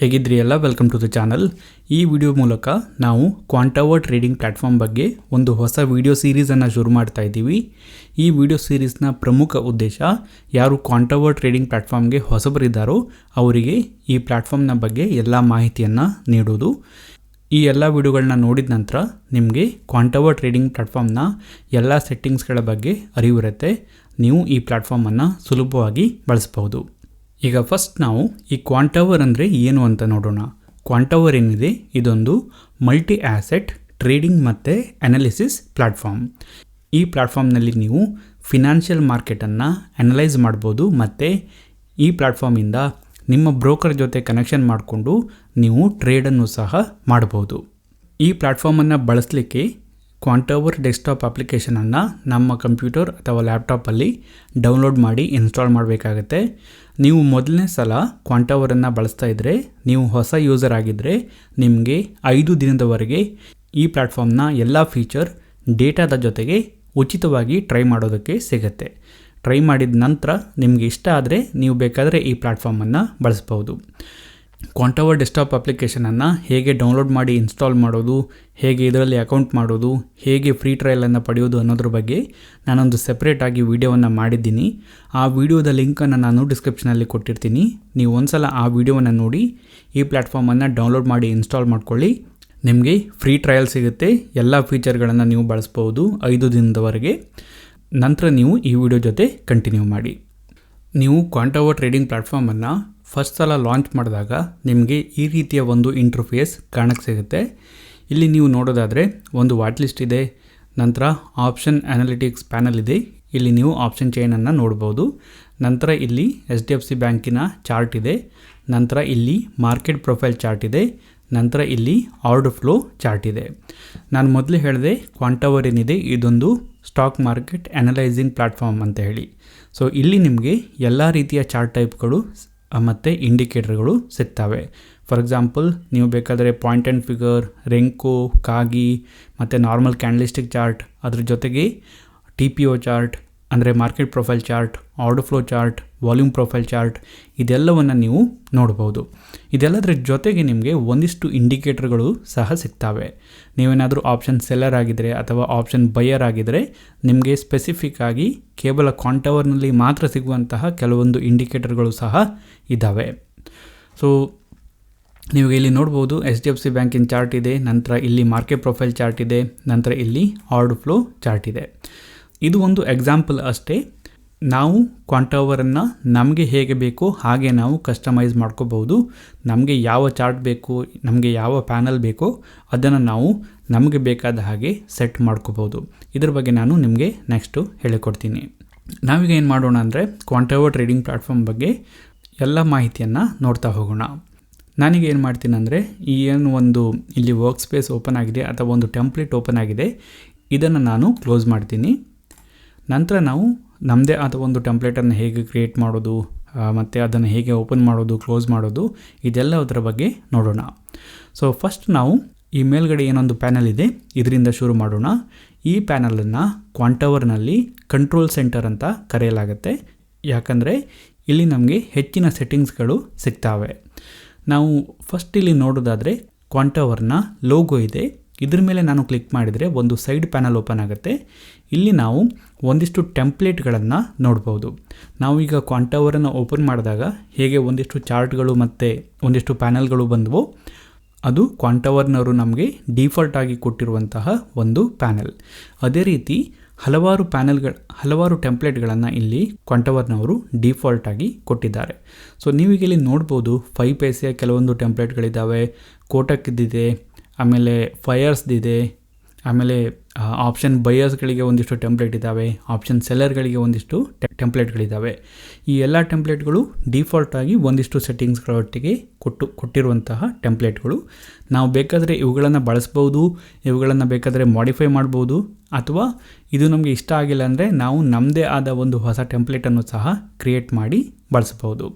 ಹೇಗಿದ್ರಿ ಎಲ್ಲ? Welcome to the channel ಈ video ಮೂಲಕ ನಾವು ಕ್ವಾಂಟವರ್ ಟ್ರೇಡಿಂಗ್ ಪ್ಲ್ಯಾಟ್ಫಾರ್ಮ್ ಬಗ್ಗೆ ಒಂದು ಹೊಸ ವಿಡಿಯೋ ಸೀರೀಸನ್ನು ಶುರು ಮಾಡ್ತಾ ಇದ್ದೀವಿ. ಈ ವಿಡಿಯೋ ಸೀರೀಸ್ನ ಪ್ರಮುಖ ಉದ್ದೇಶ ಯಾರು ಕ್ವಾಂಟವರ್ ಟ್ರೇಡಿಂಗ್ ಪ್ಲ್ಯಾಟ್ಫಾರ್ಮ್ಗೆ ಹೊಸಬರಿದ್ದಾರೋ ಅವರಿಗೆ ಈ ಪ್ಲ್ಯಾಟ್ಫಾರ್ಮ್ನ ಬಗ್ಗೆ ಎಲ್ಲ ಮಾಹಿತಿಯನ್ನು ನೀಡೋದು ಈ ಎಲ್ಲ ವಿಡಿಯೋಗಳನ್ನ ನೋಡಿದ ನಂತರ ನಿಮಗೆ ಕ್ವಾಂಟವರ್ ಟ್ರೇಡಿಂಗ್ ಪ್ಲ್ಯಾಟ್ಫಾರ್ಮ್ನ ಎಲ್ಲ ಸೆಟ್ಟಿಂಗ್ಸ್ಗಳ ಬಗ್ಗೆ ಅರಿವಿರುತ್ತೆ. ನೀವು ಈ ಪ್ಲ್ಯಾಟ್ಫಾರ್ಮನ್ನು ಸುಲಭವಾಗಿ ಬಳಸಬಹುದು. ಈಗ ಫಸ್ಟ್ ನಾವು ಈ ಕ್ವಾಂಟವರ್ ಅಂದರೆ ಏನು ಅಂತ ನೋಡೋಣ. ಕ್ವಾಂಟವರ್ ಏನಿದೆ? ಇದೊಂದು ಮಲ್ಟಿ ಆ್ಯಸೆಟ್ ಟ್ರೇಡಿಂಗ್ ಮತ್ತು ಅನಾಲಿಸಿಸ್ ಪ್ಲ್ಯಾಟ್ಫಾರ್ಮ್ ಈ ಪ್ಲಾಟ್ಫಾರ್ಮ್ನಲ್ಲಿ ನೀವು ಫಿನಾನ್ಷಿಯಲ್ ಮಾರ್ಕೆಟನ್ನು ಅನಲೈಸ್ ಮಾಡ್ಬೋದು ಮತ್ತು ಈ ಪ್ಲಾಟ್ಫಾರ್ಮಿಂದ ನಿಮ್ಮ ಬ್ರೋಕರ್ ಜೊತೆ ಕನೆಕ್ಷನ್ ಮಾಡಿಕೊಂಡು ನೀವು ಟ್ರೇಡನ್ನು ಸಹ ಮಾಡ್ಬೋದು. ಈ ಪ್ಲ್ಯಾಟ್ಫಾರ್ಮನ್ನು ಬಳಸಲಿಕ್ಕೆ ಕ್ವಾಂಟವರ್ ಡೆಸ್ಕ್ಟಾಪ್ ಅಪ್ಲಿಕೇಶನನ್ನು ನಮ್ಮ ಕಂಪ್ಯೂಟರ್ ಅಥವಾ ಲ್ಯಾಪ್ಟಾಪಲ್ಲಿ ಡೌನ್ಲೋಡ್ ಮಾಡಿ ಇನ್ಸ್ಟಾಲ್ ಮಾಡಬೇಕಾಗತ್ತೆ. ನೀವು ಮೊದಲನೇ ಸಲ ಕ್ವಾಂಟೋವರನ್ನು ಬಳಸ್ತಾ ಇದ್ದರೆ ನೀವು ಹೊಸ ಯೂಸರ್ ಆಗಿದ್ದರೆ ನಿಮಗೆ ಐದು ದಿನದವರೆಗೆ ಈ ಪ್ಲ್ಯಾಟ್ಫಾರ್ಮ್ನ ಎಲ್ಲ ಫೀಚರ್ ಡೇಟಾದ ಜೊತೆಗೆ ಉಚಿತವಾಗಿ ಟ್ರೈ ಮಾಡೋದಕ್ಕೆ ಸಿಗುತ್ತೆ. ಟ್ರೈ ಮಾಡಿದ ನಂತರ ನಿಮಗೆ ಇಷ್ಟ ಆದರೆ ನೀವು ಬೇಕಾದರೆ ಈ ಪ್ಲ್ಯಾಟ್ಫಾರ್ಮನ್ನು ಬಳಸ್ಬೋದು ಕ್ವಾಂಟವರ್ ಡೆಸ್ಕ್ಟಾಪ್ ಅಪ್ಲಿಕೇಶನನ್ನು ಹೇಗೆ ಡೌನ್ಲೋಡ್ ಮಾಡಿ ಇನ್ಸ್ಟಾಲ್ ಮಾಡೋದು, ಹೇಗೆ ಇದರಲ್ಲಿ ಅಕೌಂಟ್ ಮಾಡೋದು, ಹೇಗೆ ಫ್ರೀ ಟ್ರಯಲನ್ನು ಪಡೆಯೋದು ಅನ್ನೋದ್ರ ಬಗ್ಗೆ ನಾನೊಂದು ಸೆಪ್ರೇಟಾಗಿ ವೀಡಿಯೋವನ್ನು ಮಾಡಿದ್ದೀನಿ. ಆ ವಿಡಿಯೋದ ಲಿಂಕನ್ನು ನಾನು ಡಿಸ್ಕ್ರಿಪ್ಷನಲ್ಲಿ ಕೊಟ್ಟಿರ್ತೀನಿ. ನೀವು ಒಂದ್ಸಲ ಆ ವಿಡಿಯೋವನ್ನು ನೋಡಿ, ಈ ಪ್ಲ್ಯಾಟ್ಫಾರ್ಮನ್ನು ಡೌನ್ಲೋಡ್ ಮಾಡಿ ಇನ್ಸ್ಟಾಲ್ ಮಾಡ್ಕೊಳ್ಳಿ. ನಿಮಗೆ ಫ್ರೀ ಟ್ರಯಲ್ ಸಿಗುತ್ತೆ. ಎಲ್ಲ ಫೀಚರ್ಗಳನ್ನು ನೀವು ಬಳಸ್ಬೋದು ಐದು ದಿನದವರೆಗೆ. ನಂತರ ನೀವು ಈ ವಿಡಿಯೋ ಜೊತೆ ಕಂಟಿನ್ಯೂ ಮಾಡಿ. ನೀವು ಕ್ವಾಂಟವರ್ ಟ್ರೇಡಿಂಗ್ ಪ್ಲ್ಯಾಟ್ಫಾರ್ಮನ್ನು ಫಸ್ಟ್ ಸಲ ಲಾಂಚ್ ಮಾಡಿದಾಗ ನಿಮಗೆ ಈ ರೀತಿಯ ಒಂದು ಇಂಟರ್ಫೇಸ್ ಕಾಣಕ್ಕೆ ಸಿಗುತ್ತೆ. ಇಲ್ಲಿ ನೀವು ನೋಡೋದಾದರೆ ಒಂದು ವಾಟ್ ಲಿಸ್ಟ್ ಇದೆ. ನಂತರ ಆಪ್ಷನ್ ಅನಾಲಿಟಿಕ್ಸ್ ಪ್ಯಾನಲ್ ಇದೆ. ಇಲ್ಲಿ ನೀವು ಆಪ್ಷನ್ ಚೈನನ್ನು ನೋಡ್ಬೋದು. ನಂತರ ಇಲ್ಲಿ ಎಚ್ ಡಿ ಎಫ್ ಸಿ ಬ್ಯಾಂಕಿನ ಚಾರ್ಟ್ ಇದೆ. ನಂತರ ಇಲ್ಲಿ ಮಾರ್ಕೆಟ್ ಪ್ರೊಫೈಲ್ ಚಾರ್ಟ್ ಇದೆ. ನಂತರ ಇಲ್ಲಿ ಆರ್ಡರ್ ಫ್ಲೋ ಚಾರ್ಟ್ ಇದೆ. ನಾನು ಮೊದಲು ಹೇಳಿದೆ ಕ್ವಾಂಟವರ್ ಏನಿದೆ, ಇದೊಂದು ಸ್ಟಾಕ್ ಮಾರ್ಕೆಟ್ ಅನಲೈಸಿಂಗ್ ಪ್ಲ್ಯಾಟ್ಫಾರ್ಮ್ ಅಂತ ಹೇಳಿ. ಸೊ ಇಲ್ಲಿ ನಿಮಗೆ ಎಲ್ಲ ರೀತಿಯ ಚಾರ್ಟ್ ಟೈಪ್ಗಳು ಮತ್ತು ಇಂಡಿಕೇಟರ್ಗಳು ಸಿಗ್ತವೆ. ಫಾರ್ ಎಕ್ಸಾಂಪಲ್, ನೀವು ಬೇಕಾದರೆ point and figure, renko, kagi, ಮತ್ತು ನಾರ್ಮಲ್ ಕ್ಯಾಂಡಲಿಸ್ಟಿಕ್ ಚಾರ್ಟ್, ಅದ್ರ ಜೊತೆಗೆ ಟಿ ಪಿ ಒ ಚಾರ್ಟ್ ಅಂದರೆ market profile chart order flow chart volume profile chart ಇದೆಲ್ಲವನ್ನು ನೀವು ನೋಡ್ಬೋದು. ಇದೆಲ್ಲದರ ಜೊತೆಗೆ ನಿಮಗೆ ಒಂದಿಷ್ಟು ಇಂಡಿಕೇಟರ್ಗಳು ಸಹ ಸಿಗ್ತವೆ. ನೀವೇನಾದರೂ ಆಪ್ಷನ್ ಸೆಲ್ಲರ್ ಆಗಿದ್ದರೆ ಅಥವಾ ಆಪ್ಷನ್ ಬೈಯರ್ ಆಗಿದ್ದರೆ ನಿಮಗೆ ಸ್ಪೆಸಿಫಿಕ್ ಆಗಿ ಕೇವಲ ಕಾಂಟವರ್ನಲ್ಲಿ ಮಾತ್ರ ಸಿಗುವಂತಹ ಕೆಲವೊಂದು ಇಂಡಿಕೇಟರ್ಗಳು ಸಹ ಇದ್ದಾವೆ ಸೊ ನೀವು ಇಲ್ಲಿ ನೋಡ್ಬೋದು ಎಚ್ ಡಿ ಎಫ್ ಸಿ ಬ್ಯಾಂಕಿನ ಚಾರ್ಟ್ ಇದೆ, ನಂತರ ಇಲ್ಲಿ ಮಾರ್ಕೆಟ್ ಪ್ರೊಫೈಲ್ ಚಾರ್ಟ್ ಇದೆ, ನಂತರ ಇಲ್ಲಿ ಆರ್ಡ್ ಫ್ಲೋ ಚಾರ್ಟ್ ಇದೆ. ಇದು ಒಂದು ಎಕ್ಸಾಂಪಲ್ ಅಷ್ಟೇ. ನಾವು ಕ್ವಾಂಟವರನ್ನು ನಮಗೆ ಹೇಗೆ ಬೇಕೋ ಹಾಗೆ ನಾವು ಕಸ್ಟಮೈಸ್ ಮಾಡ್ಕೋಬಹುದು. ನಮಗೆ ಯಾವ ಚಾರ್ಟ್ ಬೇಕು, ನಮಗೆ ಯಾವ ಪ್ಯಾನಲ್ ಬೇಕೋ ಅದನ್ನು ನಾವು ನಮಗೆ ಬೇಕಾದ ಹಾಗೆ ಸೆಟ್ ಮಾಡ್ಕೋಬೋದು ಇದ್ರ ಬಗ್ಗೆ ನಾನು ನಿಮಗೆ ನೆಕ್ಸ್ಟು ಹೇಳಿಕೊಡ್ತೀನಿ. ನಾವೀಗ ಏನು ಮಾಡೋಣ ಅಂದರೆ ಕ್ವಾಂಟವರ್ ಟ್ರೇಡಿಂಗ್ ಪ್ಲ್ಯಾಟ್ಫಾರ್ಮ್ ಬಗ್ಗೆ ಎಲ್ಲ ಮಾಹಿತಿಯನ್ನು ನೋಡ್ತಾ ಹೋಗೋಣ. ನಾನೀಗ ಏನು ಮಾಡ್ತೀನಿ ಅಂದರೆ ಈ ಏನು ಒಂದು ಇಲ್ಲಿ ವರ್ಕ್ ಸ್ಪೇಸ್ ಓಪನ್ ಆಗಿದೆ ಅಥವಾ ಒಂದು ಟೆಂಪ್ಲೇಟ್ ಓಪನ್ ಆಗಿದೆ, ಇದನ್ನು ನಾನು ಕ್ಲೋಸ್ ಮಾಡ್ತೀನಿ. ನಂತರ ನಾವು ನಮ್ಮದೇ ಆದ ಒಂದು ಟೆಂಪ್ಲೇಟನ್ನು ಹೇಗೆ ಕ್ರಿಯೇಟ್ ಮಾಡೋದು ಮತ್ತು ಅದನ್ನು ಹೇಗೆ ಓಪನ್ ಮಾಡೋದು ಕ್ಲೋಸ್ ಮಾಡೋದು ಇದೆಲ್ಲ ಅದರ ಬಗ್ಗೆ ನೋಡೋಣ. ಸೊ ಫಸ್ಟ್ ನಾವು ಈ ಮೇಲ್ಗಡೆ ಏನೊಂದು ಪ್ಯಾನಲ್ ಇದೆ, ಇದರಿಂದ ಶುರು ಮಾಡೋಣ. ಈ ಪ್ಯಾನಲನ್ನು ಕ್ವಾಂಟವರ್ನಲ್ಲಿ ಕಂಟ್ರೋಲ್ ಸೆಂಟರ್ ಅಂತ ಕರೆಯಲಾಗುತ್ತೆ. ಯಾಕಂದರೆ ಇಲ್ಲಿ ನಮಗೆ ಹೆಚ್ಚಿನ ಸೆಟ್ಟಿಂಗ್ಸ್ಗಳು ಸಿಗ್ತಾವೆ. ನಾವು ಫಸ್ಟ್ ಇಲ್ಲಿ ನೋಡೋದಾದರೆ ಕ್ವಾಂಟವರ್ನ ಲೋಗೋ ಇದೆ. ಇದ್ರ ಮೇಲೆ ನಾನು ಕ್ಲಿಕ್ ಮಾಡಿದರೆ ಒಂದು ಸೈಡ್ ಪ್ಯಾನಲ್ ಓಪನ್ ಆಗುತ್ತೆ. ಇಲ್ಲಿ ನಾವು ಒಂದಿಷ್ಟು ಟೆಂಪ್ಲೇಟ್ಗಳನ್ನು ನೋಡ್ಬೋದು. ನಾವೀಗ ಕ್ವಾಂಟವರನ್ನು ಓಪನ್ ಮಾಡಿದಾಗ ಹೇಗೆ ಒಂದಿಷ್ಟು ಚಾರ್ಟ್ಗಳು ಮತ್ತು ಒಂದಿಷ್ಟು ಪ್ಯಾನಲ್ಗಳು ಬಂದವು, ಅದು ಕ್ವಾಂಟವರ್ನವರು ನಮಗೆ ಡಿಫಾಲ್ಟ್ ಆಗಿ ಕೊಟ್ಟಿರುವಂತಹ ಒಂದು ಪ್ಯಾನಲ್ ಅದೇ ರೀತಿ ಹಲವಾರು ಪ್ಯಾನಲ್ಗಳ ಹಲವಾರು ಟೆಂಪ್ಲೇಟ್ಗಳನ್ನು ಇಲ್ಲಿ ಕ್ವಾಂಟವರ್ನವರು ಡಿಫಾಲ್ಟ್ ಆಗಿ ಕೊಟ್ಟಿದ್ದಾರೆ. ಸೊ ನೀವೀಗ ಇಲ್ಲಿ ನೋಡ್ಬೋದು ಫೈವ್ ಪೈಸೆಯ ಕೆಲವೊಂದು ಟೆಂಪ್ಲೇಟ್ಗಳಿದ್ದಾವೆ ಕೋಟಕ್ದಿದೆ ಆಮೇಲೆ ಫಯರ್ಸ್ದಿದೆ ಆಮೇಲೆ ಆಪ್ಷನ್ ಬಯರ್ಸ್ಗಳಿಗೆ ಒಂದಿಷ್ಟು ಟೆಂಪ್ಲೇಟ್ ಇದ್ದಾವೆ ಆಪ್ಷನ್ ಸೆಲ್ಲರ್ಗಳಿಗೆ ಒಂದಿಷ್ಟು ಟೆಂಪ್ಲೇಟ್ಗಳಿದ್ದಾವೆ ಈ ಎಲ್ಲ ಟೆಂಪ್ಲೇಟ್ಗಳು ಡಿಫಾಲ್ಟಾಗಿ ಒಂದಿಷ್ಟು ಸೆಟ್ಟಿಂಗ್ಸ್ಗಳೊಟ್ಟಿಗೆ ಕೊಟ್ಟು, ಕೊಟ್ಟಿರುವಂತಹ ಟೆಂಪ್ಲೇಟ್ಗಳು ನಾವು ಬೇಕಾದರೆ ಇವುಗಳನ್ನು ಬಳಸ್ಬೋದು, ಇವುಗಳನ್ನು ಬೇಕಾದರೆ ಮಾಡಿಫೈ ಮಾಡ್ಬೋದು, ಅಥವಾ ಇದು ನಮಗೆ ಇಷ್ಟ ಆಗಿಲ್ಲ ಅಂದರೆ ನಾವು ನಮ್ಮದೇ ಆದ ಒಂದು ಹೊಸ ಟೆಂಪ್ಲೇಟನ್ನು ಸಹ ಕ್ರಿಯೇಟ್ ಮಾಡಿ ಬಳಸ್ಬೋದು.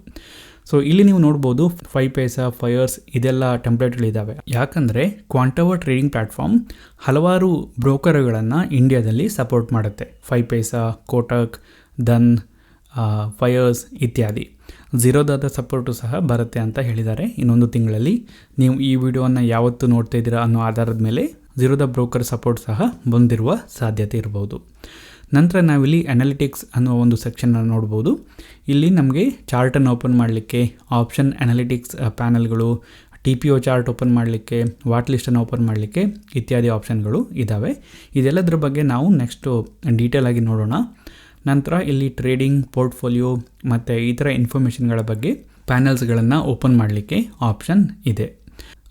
ಸೊ ಇಲ್ಲಿ ನೀವು ನೋಡ್ಬೋದು ಫೈವ್ ಪೈಸಾ ಫೈಯರ್ಸ್ ಇದೆಲ್ಲ ಟೆಂಪ್ಲೇಟ್ಗಳಿದ್ದಾವೆ ಯಾಕಂದರೆ ಕ್ವಾಂಟವರ್ ಟ್ರೇಡಿಂಗ್ ಪ್ಲ್ಯಾಟ್ಫಾರ್ಮ್ ಹಲವಾರು ಬ್ರೋಕರ್ಗಳನ್ನು ಇಂಡಿಯಾದಲ್ಲಿ ಸಪೋರ್ಟ್ ಮಾಡುತ್ತೆ. ಫೈವ್ ಪೈಸಾ ಕೋಟಕ್ ದನ್ ಫೈಯರ್ಸ್ ಇತ್ಯಾದಿ. ಝೀರೋದಾದ ಸಪೋರ್ಟು ಸಹ ಬರುತ್ತೆ ಅಂತ ಹೇಳಿದ್ದಾರೆ. ಇನ್ನೊಂದು ತಿಂಗಳಲ್ಲಿ ನೀವು ಈ ವಿಡಿಯೋವನ್ನು ಯಾವತ್ತು ನೋಡ್ತಾ ಇದ್ದೀರಾ ಅನ್ನೋ ಆಧಾರದ ಮೇಲೆ ಝೀರೋದ ಬ್ರೋಕರ್ ಸಪೋರ್ಟ್ ಸಹ ಬಂದಿರುವ ಸಾಧ್ಯತೆ ಇರಬಹುದು ನಂತರ ನಾವಿಲ್ಲಿ ಅನಾಲಿಟಿಕ್ಸ್ ಅನ್ನೋ ಒಂದು ಸೆಕ್ಷನ್ನ ನೋಡ್ಬೋದು. ಇಲ್ಲಿ ನಮಗೆ ಚಾರ್ಟನ್ನು ಓಪನ್ ಮಾಡಲಿಕ್ಕೆ option analytics ಪ್ಯಾನಲ್ಗಳು T P O chart open ಮಾಡಲಿಕ್ಕೆ ವಾಟ್ ಲಿಸ್ಟನ್ನು ಓಪನ್ ಮಾಡಲಿಕ್ಕೆ ಇತ್ಯಾದಿ ಆಪ್ಷನ್ಗಳು ಇದ್ದಾವೆ ಇದೆಲ್ಲದರ ಬಗ್ಗೆ ನಾವು ನೆಕ್ಸ್ಟು ಡೀಟೇಲ್ ಆಗಿ ನೋಡೋಣ. ನಂತರ ಇಲ್ಲಿ ಟ್ರೇಡಿಂಗ್ ಪೋರ್ಟ್ಫೋಲಿಯೋ ಮತ್ತು ಈ ಥರ ಇನ್ಫಾರ್ಮೇಷನ್ಗಳ ಬಗ್ಗೆ ಪ್ಯಾನಲ್ಸ್ಗಳನ್ನು ಓಪನ್ ಮಾಡಲಿಕ್ಕೆ ಆಪ್ಷನ್ ಇದೆ.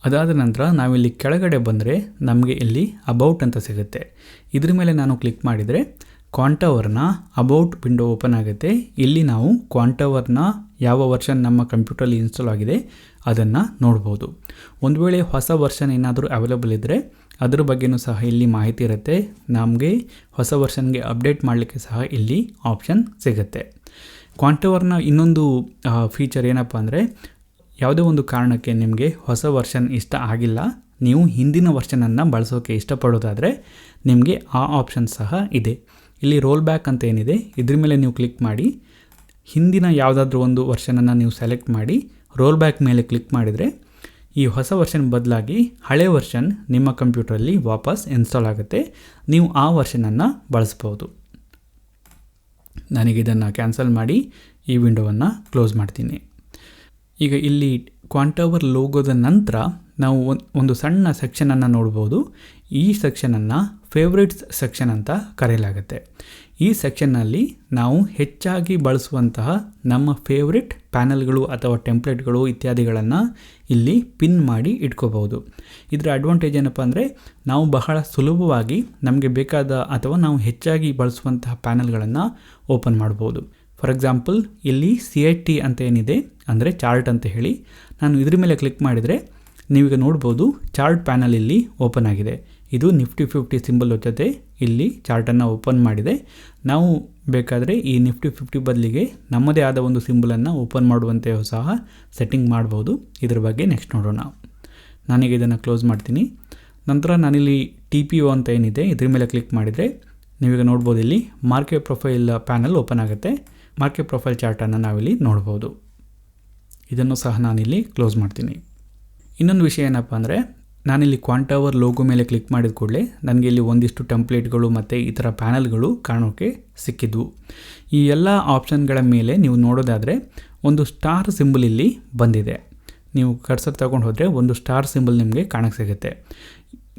ಅದಾದ ನಂತರ ನಾವಿಲ್ಲಿ ಕೆಳಗಡೆ ಬಂದರೆ ನಮಗೆ ಇಲ್ಲಿ ಅಬೌಟ್ ಅಂತ ಸಿಗುತ್ತೆ. ಇದ್ರ ಮೇಲೆ ನಾನು ಕ್ಲಿಕ್ ಮಾಡಿದರೆ ಕ್ವಾಂಟವರ್ನ ಅಬೌಟ್ ವಿಂಡೋ ಓಪನ್ ಆಗುತ್ತೆ. ಇಲ್ಲಿ ನಾವು ಕ್ವಾಂಟವರ್ನ ಯಾವ ವರ್ಷನ್ ನಮ್ಮ ಕಂಪ್ಯೂಟರಲ್ಲಿ ಇನ್ಸ್ಟಾಲ್ ಆಗಿದೆ ಅದನ್ನು ನೋಡ್ಬೋದು. ಒಂದು ವೇಳೆ ಹೊಸ ವರ್ಷನ್ ಏನಾದರೂ ಅವೈಲೇಬಲ್ ಇದ್ದರೆ ಅದ್ರ ಬಗ್ಗೆನೂ ಸಹ ಇಲ್ಲಿ ಮಾಹಿತಿ ಇರುತ್ತೆ. ನಮಗೆ ಹೊಸ ವರ್ಷನ್ಗೆ ಅಪ್ಡೇಟ್ ಮಾಡಲಿಕ್ಕೆ ಸಹ ಇಲ್ಲಿ ಆಪ್ಷನ್ ಸಿಗುತ್ತೆ. ಕ್ವಾಂಟವರ್ನ ಇನ್ನೊಂದು ಫೀಚರ್ ಏನಪ್ಪ ಅಂದರೆ ಯಾವುದೇ ಒಂದು ಕಾರಣಕ್ಕೆ ನಿಮಗೆ ಹೊಸ ವರ್ಷನ್ ಇಷ್ಟ ಆಗಿಲ್ಲ, ನೀವು ಹಿಂದಿನ ವರ್ಷನನ್ನು ಬಳಸೋಕ್ಕೆ ಇಷ್ಟಪಡೋದಾದರೆ ನಿಮಗೆ ಆ ಆಪ್ಷನ್ ಸಹ ಇದೆ. ಇಲ್ಲಿ ರೋಲ್ ಬ್ಯಾಕ್ ಅಂತ ಏನಿದೆ, ಇದ್ರ ಮೇಲೆ ನೀವು ಕ್ಲಿಕ್ ಮಾಡಿ, ಹಿಂದಿನ ಯಾವುದಾದ್ರೂ ಒಂದು ವರ್ಷನನ್ನು ನೀವು ಸೆಲೆಕ್ಟ್ ಮಾಡಿ ರೋಲ್ ಬ್ಯಾಕ್ ಮೇಲೆ ಕ್ಲಿಕ್ ಮಾಡಿದರೆ, ಈ ಹೊಸ ವರ್ಷನ್ ಬದಲಾಗಿ ಹಳೆ ವರ್ಷನ್ ನಿಮ್ಮ ಕಂಪ್ಯೂಟರಲ್ಲಿ ವಾಪಸ್ ಇನ್ಸ್ಟಾಲ್ ಆಗುತ್ತೆ. ನೀವು ಆ ವರ್ಷನನ್ನು ಬಳಸ್ಬೋದು. ನನಗಿದನ್ನು ಕ್ಯಾನ್ಸಲ್ ಮಾಡಿ ಈ ವಿಂಡೋವನ್ನು ಕ್ಲೋಸ್ ಮಾಡ್ತೀನಿ. ಈಗ ಇಲ್ಲಿ ಕ್ವಾಂಟವರ್ ಲೋಗೋದ ನಂತರ ನಾವು ಒಂದು ಸಣ್ಣ ಸೆಕ್ಷನನ್ನು ನೋಡ್ಬೋದು. ಈ ಸೆಕ್ಷನನ್ನು ಫೇವ್ರೇಟ್ಸ್ ಸೆಕ್ಷನ್ ಅಂತ ಕರೆಯಲಾಗುತ್ತೆ. ಈ ಸೆಕ್ಷನ್ನಲ್ಲಿ ನಾವು ಹೆಚ್ಚಾಗಿ ಬಳಸುವಂತಹ ನಮ್ಮ ಫೇವ್ರೆಟ್ ಪ್ಯಾನಲ್ಗಳು ಅಥವಾ ಟೆಂಪ್ಲೇಟ್ಗಳು ಇತ್ಯಾದಿಗಳನ್ನು ಇಲ್ಲಿ ಪಿನ್ ಮಾಡಿ ಇಟ್ಕೋಬಹುದು. ಇದರ ಅಡ್ವಾಂಟೇಜ್ ಏನಪ್ಪ ಅಂದರೆ ನಾವು ಬಹಳ ಸುಲಭವಾಗಿ ನಮಗೆ ಬೇಕಾದ ಅಥವಾ ನಾವು ಹೆಚ್ಚಾಗಿ ಬಳಸುವಂತಹ ಪ್ಯಾನಲ್ಗಳನ್ನು ಓಪನ್ ಮಾಡ್ಬೋದು. ಫಾರ್ ಎಕ್ಸಾಂಪಲ್ ಇಲ್ಲಿ ಸಿ ಐ ಟಿ ಅಂತ ಏನಿದೆ, ಅಂದರೆ ಚಾರ್ಟ್ ಅಂತ ಹೇಳಿ, ನಾನು ಇದ್ರ ಮೇಲೆ ಕ್ಲಿಕ್ ಮಾಡಿದರೆ ನೀವೀಗ ನೋಡ್ಬೋದು ಚಾರ್ಟ್ ಪ್ಯಾನಲ್ ಇಲ್ಲಿ ಓಪನ್ ಆಗಿದೆ. ಇದು ನಿಫ್ಟಿ ಫಿಫ್ಟಿ ಸಿಂಬಲ್ ಜೊತೆ ಇಲ್ಲಿ ಚಾರ್ಟನ್ನು ಓಪನ್ ಮಾಡಿದೆ. ನಾವು ಬೇಕಾದರೆ ಈ ನಿಫ್ಟಿ ಫಿಫ್ಟಿ ಬದಲಿಗೆ ನಮ್ಮದೇ ಆದ ಒಂದು ಸಿಂಬಲನ್ನು ಓಪನ್ ಮಾಡುವಂತೆಯೂ ಸಹ ಸೆಟ್ಟಿಂಗ್ ಮಾಡ್ಬೋದು. ಇದ್ರ ಬಗ್ಗೆ ನೆಕ್ಸ್ಟ್ ನೋಡೋಣ. ನಾನೀಗ ಇದನ್ನು ಕ್ಲೋಸ್ ಮಾಡ್ತೀನಿ. ನಂತರ ನಾನಿಲ್ಲಿ ಟಿ ಪಿ ಒ ಅಂತ ಏನಿದೆ, ಇದ್ರ ಮೇಲೆ ಕ್ಲಿಕ್ ಮಾಡಿದರೆ ನೀವೀಗ ನೋಡ್ಬೋದು ಇಲ್ಲಿ ಮಾರ್ಕೆಟ್ ಪ್ರೊಫೈಲ್ ಪ್ಯಾನಲ್ ಓಪನ್ ಆಗುತ್ತೆ. ಮಾರ್ಕೆಟ್ ಪ್ರೊಫೈಲ್ ಚಾರ್ಟನ್ನು ನಾವಿಲ್ಲಿ ನೋಡ್ಬೋದು. ಇದನ್ನು ಸಹ ನಾನಿಲ್ಲಿ ಕ್ಲೋಸ್ ಮಾಡ್ತೀನಿ. ಇನ್ನೊಂದು ವಿಷಯ ಏನಪ್ಪ ಅಂದರೆ ನಾನಿಲ್ಲಿ ಕ್ವಾಂಟವರ್ ಲೋಗೋ ಮೇಲೆ ಕ್ಲಿಕ್ ಮಾಡಿದ ಕೂಡಲೇ ನನಗೆ ಇಲ್ಲಿ ಒಂದಿಷ್ಟು ಟೆಂಪ್ಲೇಟ್ಗಳು ಮತ್ತು ಈ ಥರ ಪ್ಯಾನಲ್ಗಳು ಕಾಣೋಕ್ಕೆ ಸಿಕ್ಕಿದ್ವು. ಈ ಎಲ್ಲ ಆಪ್ಷನ್ಗಳ ಮೇಲೆ ನೀವು ನೋಡೋದಾದರೆ ಒಂದು ಸ್ಟಾರ್ ಸಿಂಬಲ್ ಇಲ್ಲಿ ಬಂದಿದೆ. ನೀವು ಕರ್ಸರ್ ತಗೊಂಡು ಹೋದರೆ ಒಂದು ಸ್ಟಾರ್ ಸಿಂಬಲ್ ನಿಮಗೆ ಕಾಣಕ್ಕೆ ಸಿಗುತ್ತೆ.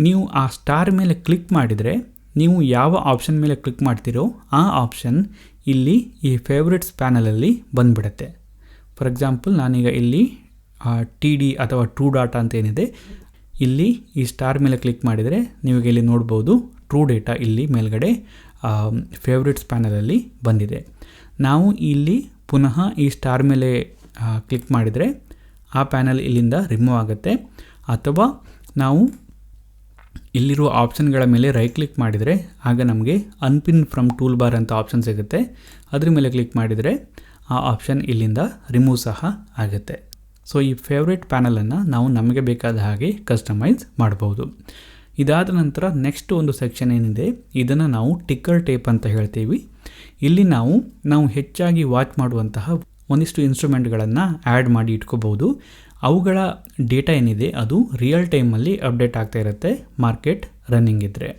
ನೀವು ಆ ಸ್ಟಾರ್ ಮೇಲೆ ಕ್ಲಿಕ್ ಮಾಡಿದರೆ ನೀವು ಯಾವ ಆಪ್ಷನ್ ಮೇಲೆ ಕ್ಲಿಕ್ ಮಾಡ್ತೀರೋ ಆ ಆಪ್ಷನ್ ಇಲ್ಲಿ ಈ ಫೇವ್ರೆಟ್ಸ್ ಪ್ಯಾನಲಲ್ಲಿ ಬಂದುಬಿಡುತ್ತೆ. ಫಾರ್ ಎಕ್ಸಾಂಪಲ್ ನಾನೀಗ ಇಲ್ಲಿ ಟಿ ಡಿ ಅಥವಾ ಟ್ರೂ ಡಾಟಾ ಅಂತ ಏನಿದೆ ಇಲ್ಲಿ ಈ ಸ್ಟಾರ್ ಮೇಲೆ ಕ್ಲಿಕ್ ಮಾಡಿದರೆ ನಿಮಗೆ ಇಲ್ಲಿ ನೋಡ್ಬೋದು ಟ್ರೂ ಡೇಟಾ ಇಲ್ಲಿ ಮೇಲ್ಗಡೆ ಫೇವ್ರೇಟ್ಸ್ ಪ್ಯಾನಲಲ್ಲಿ ಬಂದಿದೆ. ನಾವು ಇಲ್ಲಿ ಪುನಃ ಈ ಸ್ಟಾರ್ ಮೇಲೆ ಕ್ಲಿಕ್ ಮಾಡಿದರೆ ಆ ಪ್ಯಾನಲ್ ಇಲ್ಲಿಂದ ರಿಮೂವ್ ಆಗುತ್ತೆ. ಅಥವಾ ನಾವು ಇಲ್ಲಿರುವ ಆಪ್ಷನ್ಗಳ ಮೇಲೆ ರೈಟ್ ಕ್ಲಿಕ್ ಮಾಡಿದರೆ ಆಗ ನಮಗೆ ಅನ್ಪಿನ್ ಫ್ರಮ್ ಟೂಲ್ ಬಾರ್ ಅಂತ ಆಪ್ಷನ್ ಸಿಗುತ್ತೆ. ಅದ್ರ ಮೇಲೆ ಕ್ಲಿಕ್ ಮಾಡಿದರೆ ಆ ಆಪ್ಷನ್ ಇಲ್ಲಿಂದ ರಿಮೂವ್ ಸಹ ಆಗುತ್ತೆ. ಸೊ ಈ ಫೇವ್ರೇಟ್ ಪ್ಯಾನಲನ್ನು ನಾವು ನಮಗೆ ಬೇಕಾದ ಹಾಗೆ ಕಸ್ಟಮೈಸ್ ಮಾಡ್ಬೋದು. ಇದಾದ ನಂತರ ನೆಕ್ಸ್ಟ್ ಒಂದು ಸೆಕ್ಷನ್ ಏನಿದೆ, ಇದನ್ನು ನಾವು ಟಿಕ್ಕರ್ ಟೇಪ್ ಅಂತ ಹೇಳ್ತೀವಿ. ಇಲ್ಲಿ ನಾವು ನಾವು ಹೆಚ್ಚಾಗಿ ವಾಚ್ ಮಾಡುವಂತಹ ಒಂದಿಷ್ಟು ಇನ್ಸ್ಟ್ರೂಮೆಂಟ್ಗಳನ್ನು ಆ್ಯಡ್ ಮಾಡಿ ಇಟ್ಕೋಬೋದು ಅವುಗಳ ಡೇಟಾ ಏನಿದೆ, ಅದು ರಿಯಲ್ ಟೈಮಲ್ಲಿ ಅಪ್ಡೇಟ್ ಆಗ್ತಾ ಇರುತ್ತೆ ಮಾರ್ಕೆಟ್ ರನ್ನಿಂಗ್ ಇದ್ದರೆ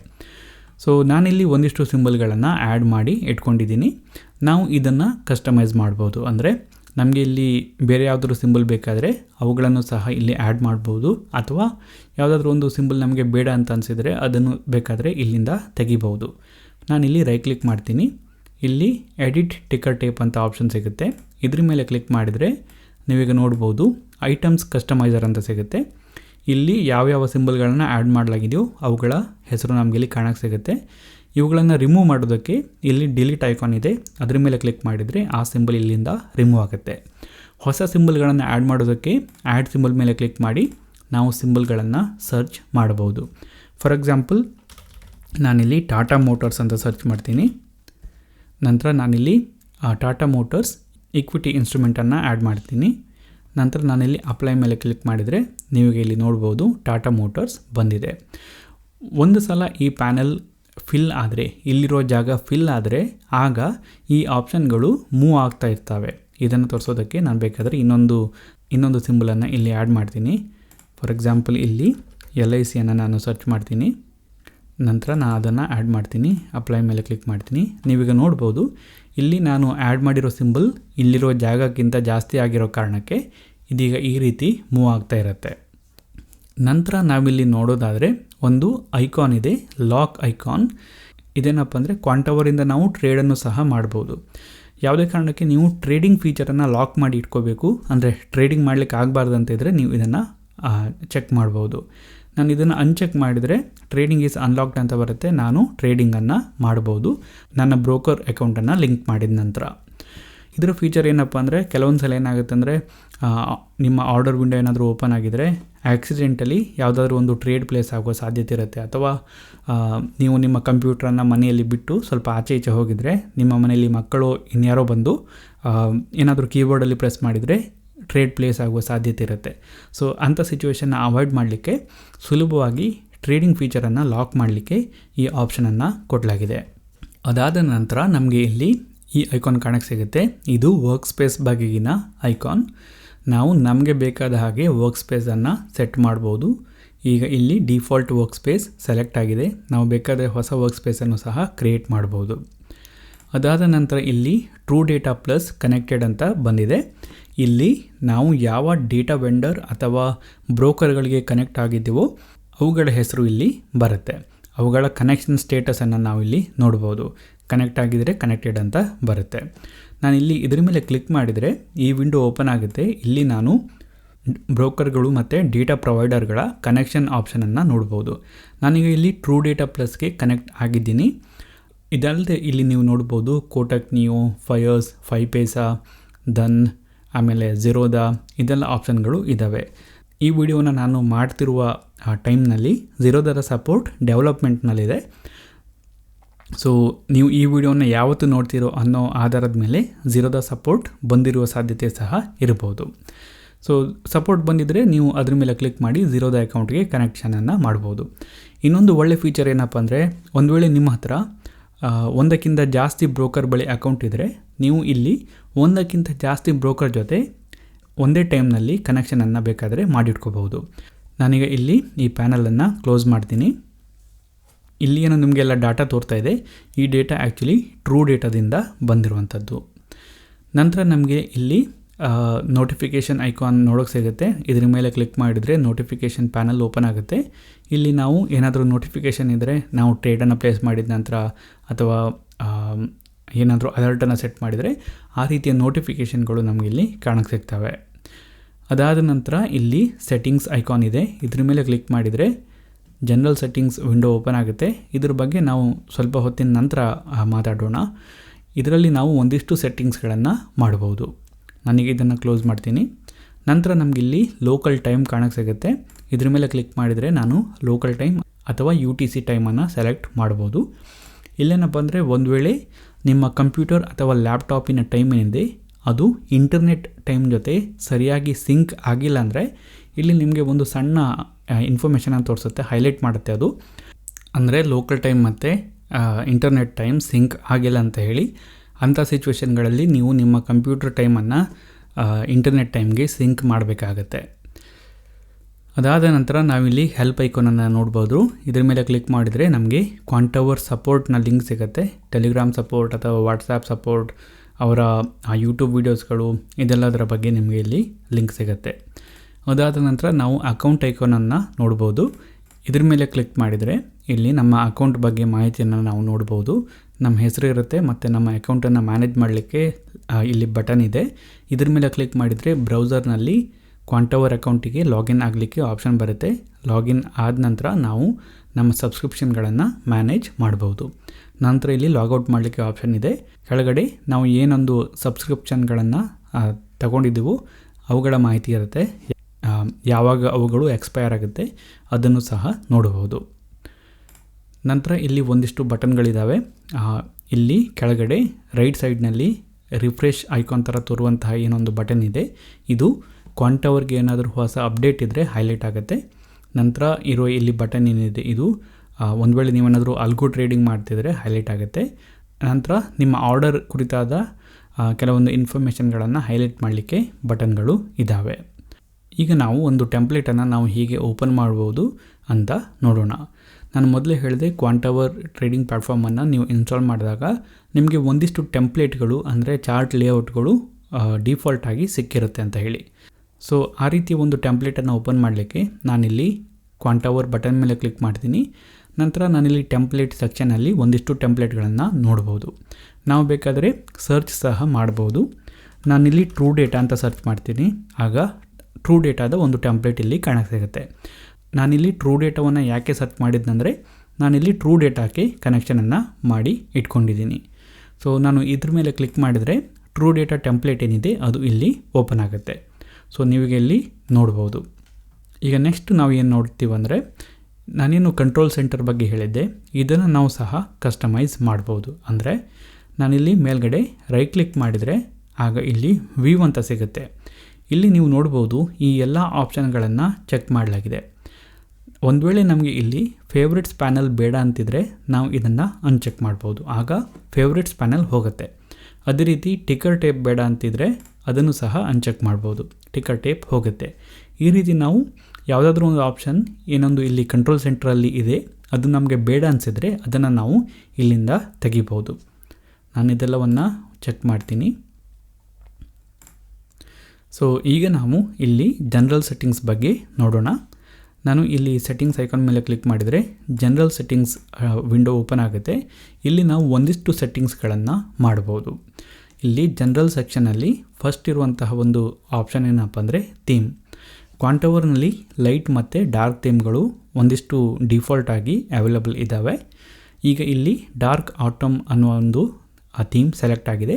ಸೊ ನಾನಿಲ್ಲಿ ಒಂದಿಷ್ಟು ಸಿಂಬಲ್ಗಳನ್ನು ಆ್ಯಡ್ ಮಾಡಿ ಇಟ್ಕೊಂಡಿದ್ದೀನಿ. ನಾವು ಇದನ್ನು ಕಸ್ಟಮೈಸ್ ಮಾಡ್ಬೋದು. ಅಂದರೆ ನಮಗೆ ಇಲ್ಲಿ ಬೇರೆ ಯಾವುದಾದ್ರು ಸಿಂಬಲ್ ಬೇಕಾದರೆ ಅವುಗಳನ್ನು ಸಹ ಇಲ್ಲಿ ಆ್ಯಡ್ ಮಾಡ್ಬೋದು. ಅಥವಾ ಯಾವುದಾದ್ರೂ ಒಂದು ಸಿಂಬಲ್ ನಮಗೆ ಬೇಡ ಅಂತ ಅನಿಸಿದರೆ ಅದನ್ನು ಬೇಕಾದರೆ ಇಲ್ಲಿಂದ ತೆಗಿಬೋದು ನಾನಿಲ್ಲಿ ರೈಟ್ ಕ್ಲಿಕ್ ಮಾಡ್ತೀನಿ. ಇಲ್ಲಿ ಎಡಿಟ್ ಟಿಕರ್ ಟೇಪ್ ಅಂತ ಆಪ್ಷನ್ ಸಿಗುತ್ತೆ. ಇದ್ರ ಮೇಲೆ ಕ್ಲಿಕ್ ಮಾಡಿದರೆ ನೀವೀಗ ನೋಡ್ಬೋದು ಐಟಮ್ಸ್ ಕಸ್ಟಮೈಸರ್ ಅಂತ ಸಿಗುತ್ತೆ. ಇಲ್ಲಿ ಯಾವ್ಯಾವ ಸಿಂಬಲ್ಗಳನ್ನು ಆ್ಯಡ್ ಮಾಡಲಾಗಿದೆಯೋ ಅವುಗಳ ಹೆಸರು ನಮಗೆ ಇಲ್ಲಿ ಕಾಣಕ್ಕೆ ಸಿಗುತ್ತೆ. ಇವುಗಳನ್ನು ರಿಮೂವ್ ಮಾಡೋದಕ್ಕೆ ಇಲ್ಲಿ ಡಿಲೀಟ್ ಐಕಾನ್ ಇದೆ. ಅದರ ಮೇಲೆ ಕ್ಲಿಕ್ ಮಾಡಿದರೆ ಆ ಸಿಂಬಲ್ ಇಲ್ಲಿಂದ ರಿಮೂವ್ ಆಗುತ್ತೆ. ಹೊಸ ಸಿಂಬಲ್ಗಳನ್ನು ಆ್ಯಡ್ ಮಾಡೋದಕ್ಕೆ ಆ್ಯಡ್ ಸಿಂಬಲ್ ಮೇಲೆ ಕ್ಲಿಕ್ ಮಾಡಿ ನಾವು ಸಿಂಬಲ್ಗಳನ್ನು ಸರ್ಚ್ ಮಾಡಬಹುದು. ಫಾರ್ ಎಕ್ಸಾಂಪಲ್ ನಾನಿಲ್ಲಿ ಟಾಟಾ ಮೋಟರ್ಸ್ ಅಂತ ಸರ್ಚ್ ಮಾಡ್ತೀನಿ. ನಂತರ ನಾನಿಲ್ಲಿ ಟಾಟಾ ಮೋಟರ್ಸ್ ಇಕ್ವಿಟಿ ಇನ್ಸ್ಟ್ರೂಮೆಂಟನ್ನು ಆ್ಯಡ್ ಮಾಡ್ತೀನಿ. ನಂತರ ನಾನಿಲ್ಲಿ ಅಪ್ಲೈ ಮೇಲೆ ಕ್ಲಿಕ್ ಮಾಡಿದರೆ ನೀವು ಇಲ್ಲಿ ನೋಡ್ಬೋದು ಟಾಟಾ ಮೋಟರ್ಸ್ ಬಂದಿದೆ. ಒಂದು ಸಲ ಈ ಪ್ಯಾನೆಲ್ ಫಿಲ್ ಆದರೆ, ಇಲ್ಲಿರೋ ಜಾಗ ಫಿಲ್ ಆದರೆ, ಆಗ ಈ ಆಪ್ಷನ್ಗಳು ಮೂವ್ ಆಗ್ತಾ ಇರ್ತವೆ. ಇದನ್ನು ತೋರಿಸೋದಕ್ಕೆ ನಾನು ಬೇಕಾದರೆ ಇನ್ನೊಂದು ಇನ್ನೊಂದು ಸಿಂಬಲನ್ನು ಇಲ್ಲಿ ಆ್ಯಡ್ ಮಾಡ್ತೀನಿ. ಫಾರ್ ಎಕ್ಸಾಂಪಲ್ ಇಲ್ಲಿ ಎಲ್ ಐ ಸಿಯನ್ನು ನಾನು ಸರ್ಚ್ ಮಾಡ್ತೀನಿ. ನಂತರ ನಾನು ಅದನ್ನು ಆ್ಯಡ್ ಮಾಡ್ತೀನಿ. ಅಪ್ಲೈ ಮೇಲೆ ಕ್ಲಿಕ್ ಮಾಡ್ತೀನಿ. ನೀವೀಗ ನೋಡ್ಬೋದು, ಇಲ್ಲಿ ನಾನು ಆ್ಯಡ್ ಮಾಡಿರೋ ಸಿಂಬಲ್ ಇಲ್ಲಿರೋ ಜಾಗಕ್ಕಿಂತ ಜಾಸ್ತಿ ಆಗಿರೋ ಕಾರಣಕ್ಕೆ ಇದೀಗ ಈ ರೀತಿ ಮೂವ್ ಆಗ್ತಾ ಇರುತ್ತೆ. ನಂತರ ನಾವಿಲ್ಲಿ ನೋಡೋದಾದರೆ ಒಂದು ಐಕಾನ್ ಇದೆ ಲಾಕ್ ಐಕಾನ್ ಇದೇನಪ್ಪ ಅಂದರೆ ಕ್ವಾಂಟವರಿಂದ ನಾವು ಟ್ರೇಡನ್ನು ಸಹ ಮಾಡ್ಬೋದು. ಯಾವುದೇ ಕಾರಣಕ್ಕೆ ನೀವು ಟ್ರೇಡಿಂಗ್ ಫೀಚರನ್ನು ಲಾಕ್ ಮಾಡಿ ಇಟ್ಕೋಬೇಕು. ಅಂದರೆ ಟ್ರೇಡಿಂಗ್ ಮಾಡಲಿಕ್ಕೆ ಆಗಬಾರ್ದು ಅಂತ ಇದ್ದರೆ ನೀವು ಇದನ್ನು ಚೆಕ್ ಮಾಡ್ಬೋದು. ನಾನು ಇದನ್ನು ಅನ್ಚೆಕ್ ಮಾಡಿದರೆ ಟ್ರೇಡಿಂಗ್ ಈಸ್ ಅನ್ಲಾಕ್ಡ್ ಅಂತ ಬರುತ್ತೆ. ನಾನು ಟ್ರೇಡಿಂಗನ್ನು ಮಾಡ್ಬೋದು. ನನ್ನ ಬ್ರೋಕರ್ ಅಕೌಂಟನ್ನು ಲಿಂಕ್ ಮಾಡಿದ ನಂತರ. ಇದರ ಫೀಚರ್ ಏನಪ್ಪ ಅಂದರೆ ಕೆಲವೊಂದು ಸಲ ಏನಾಗುತ್ತೆ ಅಂದರೆ ನಿಮ್ಮ ಆರ್ಡರ್ ವಿಂಡೋ ಏನಾದರೂ ಓಪನ್ ಆಗಿದರೆ ಆಕ್ಸಿಡೆಂಟಲಿ ಯಾವುದಾದ್ರೂ ಒಂದು ಟ್ರೇಡ್ ಪ್ಲೇಸ್ ಆಗೋ ಸಾಧ್ಯತೆ ಇರುತ್ತೆ. ಅಥವಾ ನೀವು ನಿಮ್ಮ ಕಂಪ್ಯೂಟ್ರನ್ನು ಮನೆಯಲ್ಲಿ ಬಿಟ್ಟು ಸ್ವಲ್ಪ ಆಚೆ ಈಚೆ ಹೋಗಿದರೆ, ನಿಮ್ಮ ಮನೆಯಲ್ಲಿ ಮಕ್ಕಳು, ಇನ್ಯಾರೋ ಬಂದು ಏನಾದರೂ ಕೀಬೋರ್ಡಲ್ಲಿ ಪ್ರೆಸ್ ಮಾಡಿದರೆ ಟ್ರೇಡ್ ಪ್ಲೇಸ್ ಆಗುವ ಸಾಧ್ಯತೆ ಇರುತ್ತೆ. ಸೊ ಅಂಥ ಸಿಚುವೇಷನ್ನ ಅವಾಯ್ಡ್ ಮಾಡಲಿಕ್ಕೆ ಸುಲಭವಾಗಿ ಟ್ರೇಡಿಂಗ್ ಫೀಚರನ್ನು ಲಾಕ್ ಮಾಡಲಿಕ್ಕೆ ಈ ಆಪ್ಷನನ್ನು ಕೊಡಲಾಗಿದೆ. ಅದಾದ ನಂತರ ನಮಗೆ ಇಲ್ಲಿ ಈ ಐಕಾನ್ ಕಾಣಕ್ಕೆ ಸಿಗುತ್ತೆ. ಇದು ವರ್ಕ್ ಸ್ಪೇಸ್ ಬಗೆಗಿನ ಐಕಾನ್ ನಾವು ನಮಗೆ ಬೇಕಾದ ಹಾಗೆ ವರ್ಕ್ ಸ್ಪೇಸನ್ನು ಸೆಟ್ ಮಾಡ್ಬೋದು. ಈಗ ಇಲ್ಲಿ ಡಿಫಾಲ್ಟ್ ವರ್ಕ್ ಸ್ಪೇಸ್ ಸೆಲೆಕ್ಟ್ ಆಗಿದೆ. ನಾವು ಬೇಕಾದರೆ ಹೊಸ ವರ್ಕ್ ಸ್ಪೇಸನ್ನು ಸಹ ಕ್ರಿಯೇಟ್ ಮಾಡ್ಬೋದು. ಅದಾದ ನಂತರ ಇಲ್ಲಿ ಟ್ರೂ ಡೇಟಾ ಪ್ಲಸ್ ಕನೆಕ್ಟೆಡ್ ಅಂತ ಬಂದಿದೆ. ಇಲ್ಲಿ ನಾವು ಯಾವ ಡೇಟಾ ವೆಂಡರ್ ಅಥವಾ ಬ್ರೋಕರ್ಗಳಿಗೆ ಕನೆಕ್ಟ್ ಆಗಿದ್ದೀವೋ ಅವುಗಳ ಹೆಸರು ಇಲ್ಲಿ ಬರುತ್ತೆ. ಅವುಗಳ ಕನೆಕ್ಷನ್ ಸ್ಟೇಟಸನ್ನು ನಾವು ಇಲ್ಲಿ ನೋಡ್ಬೋದು. ಕನೆಕ್ಟ್ ಆಗಿದರೆ ಕನೆಕ್ಟೆಡ್ ಅಂತ ಬರುತ್ತೆ. ನಾನು ಇಲ್ಲಿ ಇದರ ಮೇಲೆ ಕ್ಲಿಕ್ ಮಾಡಿದರೆ ಈ ವಿಂಡೋ ಓಪನ್ ಆಗುತ್ತೆ. ಇಲ್ಲಿ ನಾನು ಬ್ರೋಕರ್ಗಳು ಮತ್ತು ಡೇಟಾ ಪ್ರೊವೈಡರ್ಗಳ ಕನೆಕ್ಷನ್ ಆಪ್ಷನನ್ನು ನೋಡ್ಬೋದು. ನಾನೀಗ ಇಲ್ಲಿ ಟ್ರೂ ಡೇಟಾ ಪ್ಲಸ್ಗೆ ಕನೆಕ್ಟ್ ಆಗಿದ್ದೀನಿ. ಇದಲ್ಲದೆ ಇಲ್ಲಿ ನೀವು ನೋಡ್ಬೋದು ಕೋಟಕ್ ನಿಯೋ ಫಯರ್ಸ್ ಫೈ ಪೈಸಾ ದನ್ ಆಮೇಲೆ ಝೀರೋದಾ ಇದೆಲ್ಲ ಆಪ್ಷನ್ಗಳು ಇದ್ದಾವೆ ಈ ವಿಡಿಯೋನ ನಾನು ಮಾಡ್ತಿರುವ ಟೈಮ್ನಲ್ಲಿ ಝೀರೋದರ ಸಪೋರ್ಟ್ ಡೆವಲಪ್ಮೆಂಟ್ನಲ್ಲಿದೆ ಸೊ ನೀವು ಈ ವಿಡಿಯೋನ ಯಾವತ್ತು ನೋಡ್ತೀರೋ ಅನ್ನೋ ಆಧಾರದ ಮೇಲೆ ಝೀರೋದ ಸಪೋರ್ಟ್ ಬಂದಿರುವ ಸಾಧ್ಯತೆ ಸಹ ಇರಬಹುದು. ಸೊ ಸಪೋರ್ಟ್ ಬಂದಿದ್ದರೆ ನೀವು ಅದ್ರ ಮೇಲೆ ಕ್ಲಿಕ್ ಮಾಡಿ ಝೀರೋದ ಅಕೌಂಟ್ಗೆ ಕನೆಕ್ಷನನ್ನು ಮಾಡ್ಬೋದು. ಇನ್ನೊಂದು ಒಳ್ಳೆ ಫೀಚರ್ ಏನಪ್ಪ ಅಂದರೆ, ಒಂದು ವೇಳೆ ನಿಮ್ಮ ಹತ್ರ ಒಂದಕ್ಕಿಂತ ಜಾಸ್ತಿ ಬ್ರೋಕರ್ ಬಳಿ ಅಕೌಂಟ್ ಇದ್ದರೆ ನೀವು ಇಲ್ಲಿ ಒಂದಕ್ಕಿಂತ ಜಾಸ್ತಿ ಬ್ರೋಕರ್ ಜೊತೆ ಒಂದೇ ಟೈಮ್ನಲ್ಲಿ ಕನೆಕ್ಷನನ್ನು ಬೇಕಾದರೆ ಮಾಡಿಟ್ಕೋಬಹುದು. ನಾನೀಗ ಇಲ್ಲಿ ಈ ಪ್ಯಾನಲನ್ನು ಕ್ಲೋಸ್ ಮಾಡ್ತೀನಿ. ಇಲ್ಲಿ ಏನೋ ನಿಮಗೆಲ್ಲ ಡಾಟಾ ತೋರ್ತಾ ಇದೆ. ಈ ಡೇಟಾ ಆ್ಯಕ್ಚುಲಿ ಟ್ರೂ ಡೇಟಾದಿಂದ ಬಂದಿರುವಂಥದ್ದು ನಂತರ ನಮಗೆ ಇಲ್ಲಿ ನೋಟಿಫಿಕೇಷನ್ ಐಕಾನ್ ನೋಡೋಕೆ ಸಿಗುತ್ತೆ. ಇದ್ರ ಮೇಲೆ ಕ್ಲಿಕ್ ಮಾಡಿದರೆ ನೋಟಿಫಿಕೇಷನ್ ಪ್ಯಾನಲ್ ಓಪನ್ ಆಗುತ್ತೆ. ಇಲ್ಲಿ ನಾವು ಏನಾದರೂ ನೋಟಿಫಿಕೇಷನ್ ಇದ್ದರೆ ನಾವು ಟ್ರೇಡನ್ನು ಪ್ಲೇಸ್ ಮಾಡಿದ ನಂತರ ಅಥವಾ ಏನಾದರೂ ಅಲರ್ಟನ್ನು ಸೆಟ್ ಮಾಡಿದರೆ ಆ ರೀತಿಯ ನೋಟಿಫಿಕೇಷನ್ಗಳು ನಮಗೆ ಇಲ್ಲಿ ಕಾಣಕ್ಕೆ ಸಿಗ್ತವೆ. ಅದಾದ ನಂತರ ಇಲ್ಲಿ ಸೆಟ್ಟಿಂಗ್ಸ್ ಐಕಾನ್ ಇದೆ. ಇದ್ರ ಮೇಲೆ ಕ್ಲಿಕ್ ಮಾಡಿದರೆ ಜನರಲ್ ಸೆಟ್ಟಿಂಗ್ಸ್ ವಿಂಡೋ ಓಪನ್ ಆಗುತ್ತೆ. ಇದ್ರ ಬಗ್ಗೆ ನಾವು ಸ್ವಲ್ಪ ಹೊತ್ತಿನ ನಂತರ ಮಾತಾಡೋಣ. ಇದರಲ್ಲಿ ನಾವು ಒಂದಿಷ್ಟು ಸೆಟ್ಟಿಂಗ್ಸ್ಗಳನ್ನು ಮಾಡ್ಬೋದು ನನಗೆ ಇದನ್ನು ಕ್ಲೋಸ್ ಮಾಡ್ತೀನಿ. ನಂತರ ನಮಗಿಲ್ಲಿ ಲೋಕಲ್ ಟೈಮ್ ಕಾಣಕ್ಕೆ ಸಿಗುತ್ತೆ. ಇದ್ರ ಮೇಲೆ ಕ್ಲಿಕ್ ಮಾಡಿದರೆ ನಾನು ಲೋಕಲ್ ಟೈಮ್ ಅಥವಾ ಯು ಟಿ ಸಿ ಟೈಮನ್ನು ಸೆಲೆಕ್ಟ್ ಮಾಡ್ಬೋದು ಇಲ್ಲೇನಪ್ಪ ಅಂದರೆ ಒಂದು ವೇಳೆ ನಿಮ್ಮ ಕಂಪ್ಯೂಟರ್ ಅಥವಾ ಲ್ಯಾಪ್ಟಾಪಿನ ಟೈಮ್ ಏನಿದೆ, ಅದು ಇಂಟರ್ನೆಟ್ ಟೈಮ್ ಜೊತೆ ಸರಿಯಾಗಿ ಸಿಂಕ್ ಆಗಿಲ್ಲ ಅಂದರೆ, ಇಲ್ಲಿ ನಿಮಗೆ ಒಂದು ಸಣ್ಣ ಇನ್ಫಾರ್ಮೇಷನನ್ನು ತೋರಿಸುತ್ತೆ ಹೈಲೈಟ್ ಮಾಡುತ್ತೆ ಅದು. ಅಂದರೆ ಲೋಕಲ್ ಟೈಮ್ ಮತ್ತು ಇಂಟರ್ನೆಟ್ ಟೈಮ್ ಸಿಂಕ್ ಆಗಿಲ್ಲ ಅಂತ ಹೇಳಿ, ಅಂಥ ಸಿಚುವೇಷನ್ಗಳಲ್ಲಿ ನೀವು ನಿಮ್ಮ ಕಂಪ್ಯೂಟರ್ ಟೈಮನ್ನು ಇಂಟರ್ನೆಟ್ ಟೈಮ್ಗೆ ಸಿಂಕ್ ಮಾಡಬೇಕಾಗತ್ತೆ. ಅದಾದ ನಂತರ ನಾವಿಲ್ಲಿ ಹೆಲ್ಪ್ ಐಕೋನನ್ನು ನೋಡ್ಬೋದು. ಇದ್ರ ಮೇಲೆ ಕ್ಲಿಕ್ ಮಾಡಿದರೆ ನಮಗೆ ಕ್ವಾಂಟವರ್ ಸಪೋರ್ಟ್ನ ಲಿಂಕ್ ಸಿಗುತ್ತೆ. ಟೆಲಿಗ್ರಾಮ್ ಸಪೋರ್ಟ್ ಅಥವಾ ವಾಟ್ಸಾಪ್ ಸಪೋರ್ಟ್ ಅವರ ಯೂಟ್ಯೂಬ್ ವೀಡಿಯೋಸ್ಗಳು ಇದೆಲ್ಲದರ ಬಗ್ಗೆ ನಿಮಗೆ ಇಲ್ಲಿ ಲಿಂಕ್ ಸಿಗುತ್ತೆ. ಅದಾದ ನಂತರ ನಾವು ಅಕೌಂಟ್ ಐಕಾನನ್ನು ನೋಡ್ಬೋದು. ಇದ್ರ ಮೇಲೆ ಕ್ಲಿಕ್ ಮಾಡಿದರೆ ಇಲ್ಲಿ ನಮ್ಮ ಅಕೌಂಟ್ ಬಗ್ಗೆ ಮಾಹಿತಿಯನ್ನು ನಾವು ನೋಡ್ಬೋದು. ನಮ್ಮ ಹೆಸರು ಇರುತ್ತೆ ಮತ್ತು ನಮ್ಮ ಅಕೌಂಟನ್ನು ಮ್ಯಾನೇಜ್ ಮಾಡಲಿಕ್ಕೆ ಇಲ್ಲಿ ಬಟನ್ ಇದೆ. ಇದ್ರ ಮೇಲೆ ಕ್ಲಿಕ್ ಮಾಡಿದರೆ ಬ್ರೌಸರ್ನಲ್ಲಿ ಕ್ವಾಂಟವರ್ ಅಕೌಂಟಿಗೆ ಲಾಗಿನ್ ಆಗಲಿಕ್ಕೆ ಆಪ್ಷನ್ ಬರುತ್ತೆ. ಲಾಗಿನ್ ಆದ ನಂತರ ನಾವು ನಮ್ಮ ಸಬ್ಸ್ಕ್ರಿಪ್ಷನ್ಗಳನ್ನು ಮ್ಯಾನೇಜ್ ಮಾಡ್ಬೋದು. ನಂತರ ಇಲ್ಲಿ ಲಾಗೌಟ್ ಮಾಡಲಿಕ್ಕೆ ಆಪ್ಷನ್ ಇದೆ. ಕೆಳಗಡೆ ನಾವು ಏನೊಂದು ಸಬ್ಸ್ಕ್ರಿಪ್ಷನ್ಗಳನ್ನು ತಗೊಂಡಿದ್ದೀವೋ ಅವುಗಳ ಮಾಹಿತಿ ಇರುತ್ತೆ. ಯಾವಾಗ ಅವುಗಳು ಎಕ್ಸ್ಪೈರ್ ಆಗುತ್ತೆ ಅದನ್ನು ಸಹ ನೋಡಬಹುದು. ನಂತರ ಇಲ್ಲಿ ಒಂದಿಷ್ಟು ಬಟನ್ಗಳಿದ್ದಾವೆ ಇಲ್ಲಿ ಕೆಳಗಡೆ ರೈಟ್ ಸೈಡ್ನಲ್ಲಿ ರಿಫ್ರೆಶ್ ಐಕಾನ್ ಥರ ತೋರುವಂತಹ ಏನೊಂದು ಬಟನ್ ಇದೆ. ಇದು ಕ್ವಾಂಟವರ್ಗೆ ಏನಾದರೂ ಹೊಸ ಅಪ್ಡೇಟ್ ಇದ್ದರೆ ಹೈಲೈಟ್ ಆಗುತ್ತೆ. ನಂತರ ಇರೋ ಇಲ್ಲಿ ಬಟನ್ ಏನಿದೆ, ಇದು ಒಂದು ವೇಳೆ ನೀವೇನಾದರೂ ಅಲ್ಗೋ ಟ್ರೇಡಿಂಗ್ ಮಾಡ್ತಿದ್ರೆ ಹೈಲೈಟ್ ಆಗುತ್ತೆ. ನಂತರ ನಿಮ್ಮ ಆರ್ಡರ್ ಕುರಿತಾದ ಕೆಲವೊಂದು ಇನ್ಫಾರ್ಮೇಷನ್ಗಳನ್ನು ಹೈಲೈಟ್ ಮಾಡಲಿಕ್ಕೆ ಬಟನ್ಗಳು ಇದ್ದಾವೆ ಈಗ ನಾವು ಒಂದು ಟೆಂಪ್ಲೇಟನ್ನು ನಾವು ಹೀಗೆ ಓಪನ್ ಮಾಡ್ಬೋದು ಅಂತ ನೋಡೋಣ. ನಾನು ಮೊದಲೇ ಹೇಳಿದೆ ಕ್ವಾಂಟವರ್ ಟ್ರೇಡಿಂಗ್ ಪ್ಲ್ಯಾಟ್ಫಾರ್ಮನ್ನು ನೀವು ಇನ್ಸ್ಟಾಲ್ ಮಾಡಿದಾಗ ನಿಮಗೆ ಒಂದಿಷ್ಟು ಟೆಂಪ್ಲೇಟ್ಗಳು ಅಂದರೆ ಚಾರ್ಟ್ ಲೇಔಟ್ಗಳು ಡಿಫಾಲ್ಟ್ ಆಗಿ ಸಿಕ್ಕಿರುತ್ತೆ ಅಂತ ಹೇಳಿ. ಸೊ ಆ ರೀತಿ ಒಂದು ಟೆಂಪ್ಲೇಟನ್ನು ಓಪನ್ ಮಾಡಲಿಕ್ಕೆ ನಾನಿಲ್ಲಿ ಕ್ವಾಂಟವರ್ ಬಟನ್ ಮೇಲೆ ಕ್ಲಿಕ್ ಮಾಡ್ತೀನಿ. ನಂತರ ನಾನಿಲ್ಲಿ ಟೆಂಪ್ಲೇಟ್ ಸೆಕ್ಷನಲ್ಲಿ ಒಂದಿಷ್ಟು ಟೆಂಪ್ಲೇಟ್ಗಳನ್ನು ನೋಡ್ಬೋದು. ನಾವು ಬೇಕಾದರೆ ಸರ್ಚ್ ಸಹ ಮಾಡ್ಬೋದು. ನಾನಿಲ್ಲಿ ಟ್ರೂ ಡೇಟಾ ಅಂತ ಸರ್ಚ್ ಮಾಡ್ತೀನಿ. ಆಗ ಟ್ರೂ ಡೇಟಾದ ಒಂದು ಟೆಂಪ್ಲೇಟ್ ಇಲ್ಲಿ ಕಾಣಕ್ಕೆ ಸಿಗುತ್ತೆ ನಾನಿಲ್ಲಿ ಟ್ರೂ ಡೇಟಾವನ್ನು ಯಾಕೆ ಸರ್ಚ್ ಮಾಡಿದ್ನಂದರೆ, ನಾನಿಲ್ಲಿ ಟ್ರೂ ಡೇಟಾಕ್ಕೆ ಕನೆಕ್ಷನನ್ನು ಮಾಡಿ ಇಟ್ಕೊಂಡಿದ್ದೀನಿ. ಸೊ ನಾನು ಇದ್ರ ಮೇಲೆ ಕ್ಲಿಕ್ ಮಾಡಿದರೆ ಟ್ರೂ ಡೇಟಾ ಟೆಂಪ್ಲೇಟ್ ಏನಿದೆ, ಅದು ಇಲ್ಲಿ ಓಪನ್ ಆಗುತ್ತೆ. ಸೊ ನೀವಿಗೆ ಇಲ್ಲಿ ನೋಡ್ಬೋದು. ಈಗ ನೆಕ್ಸ್ಟ್ ನಾವು ಏನು ನೋಡ್ತೀವಂದರೆ ನಾನೇನು ಕಂಟ್ರೋಲ್ ಸೆಂಟರ್ ಬಗ್ಗೆ ಹೇಳಿದ್ದೆ, ಇದನ್ನು ನಾವು ಸಹ ಕಸ್ಟಮೈಸ್ ಮಾಡ್ಬೋದು. ಅಂದರೆ, ನಾನಿಲ್ಲಿ ಮೇಲ್ಗಡೆ ರೈಟ್ ಕ್ಲಿಕ್ ಮಾಡಿದರೆ, ಆಗ ಇಲ್ಲಿ ವ್ಯೂ ಅಂತ ಸಿಗುತ್ತೆ. ಇಲ್ಲಿ ನೀವು ನೋಡ್ಬೋದು ಈ ಎಲ್ಲ ಆಪ್ಷನ್ಗಳನ್ನು ಚೆಕ್ ಮಾಡಲಾಗಿದೆ. ಒಂದು ವೇಳೆ ನಮಗೆ ಇಲ್ಲಿ ಫೇವ್ರೆಟ್ಸ್ ಪ್ಯಾನಲ್ ಬೇಡ ಅಂತಿದ್ರೆ ನಾವು ಇದನ್ನು ಅನ್ಚೆಕ್ ಮಾಡ್ಬೋದು. ಆಗ ಫೇವ್ರೆಟ್ಸ್ ಪ್ಯಾನಲ್ ಹೋಗುತ್ತೆ. ಅದೇ ರೀತಿ ಟಿಕರ್ ಟೇಪ್ ಬೇಡ ಅಂತಿದ್ರೆ ಅದನ್ನು ಸಹ ಅನ್ಚೆಕ್ ಮಾಡ್ಬೋದು. ಟಿಕರ್ ಟೇಪ್ ಹೋಗುತ್ತೆ. ಈ ರೀತಿ ನಾವು ಯಾವುದಾದ್ರೂ ಒಂದು ಆಪ್ಷನ್ ಏನೊಂದು ಇಲ್ಲಿ ಕಂಟ್ರೋಲ್ ಸೆಂಟ್ರಲ್ಲಿ ಇದೆ, ಅದು ನಮಗೆ ಬೇಡ ಅನಿಸಿದರೆ ಅದನ್ನು ನಾವು ಇಲ್ಲಿಂದ ತೆಗಿಬೋದು. ನಾನು ಇದೆಲ್ಲವನ್ನು ಚೆಕ್ ಮಾಡ್ತೀನಿ. ಸೊ ಈಗ ನಾವು ಇಲ್ಲಿ ಜನರಲ್ ಸೆಟ್ಟಿಂಗ್ಸ್ ಬಗ್ಗೆ ನೋಡೋಣ. ನಾನು ಇಲ್ಲಿ ಸೆಟ್ಟಿಂಗ್ಸ್ ಐಕಾನ್ ಮೇಲೆ ಕ್ಲಿಕ್ ಮಾಡಿದರೆ ಜನರಲ್ ಸೆಟ್ಟಿಂಗ್ಸ್ ವಿಂಡೋ ಓಪನ್ ಆಗುತ್ತೆ. ಇಲ್ಲಿ ನಾವು ಒಂದಿಷ್ಟು ಸೆಟ್ಟಿಂಗ್ಸ್ಗಳನ್ನು ಮಾಡ್ಬೋದು ಇಲ್ಲಿ ಜನರಲ್ ಸೆಕ್ಷನಲ್ಲಿ ಫಸ್ಟ್ ಇರುವಂತಹ ಒಂದು ಆಪ್ಷನ್ ಏನಪ್ಪ ಅಂದರೆ ಥೀಮ್ ಕ್ವಾಂಟವರ್ನಲ್ಲಿ ಲೈಟ್ ಮತ್ತು ಡಾರ್ಕ್ ಥೀಮ್ಗಳು ಒಂದಿಷ್ಟು ಡಿಫಾಲ್ಟ್ ಆಗಿ ಅವೈಲಬಲ್ ಇದ್ದಾವೆ. ಈಗ ಇಲ್ಲಿ ಡಾರ್ಕ್ ಆಟಮ್ ಅನ್ನೋ ಒಂದು, ಆ ಥೀಮ್ ಸೆಲೆಕ್ಟ್ ಆಗಿದೆ.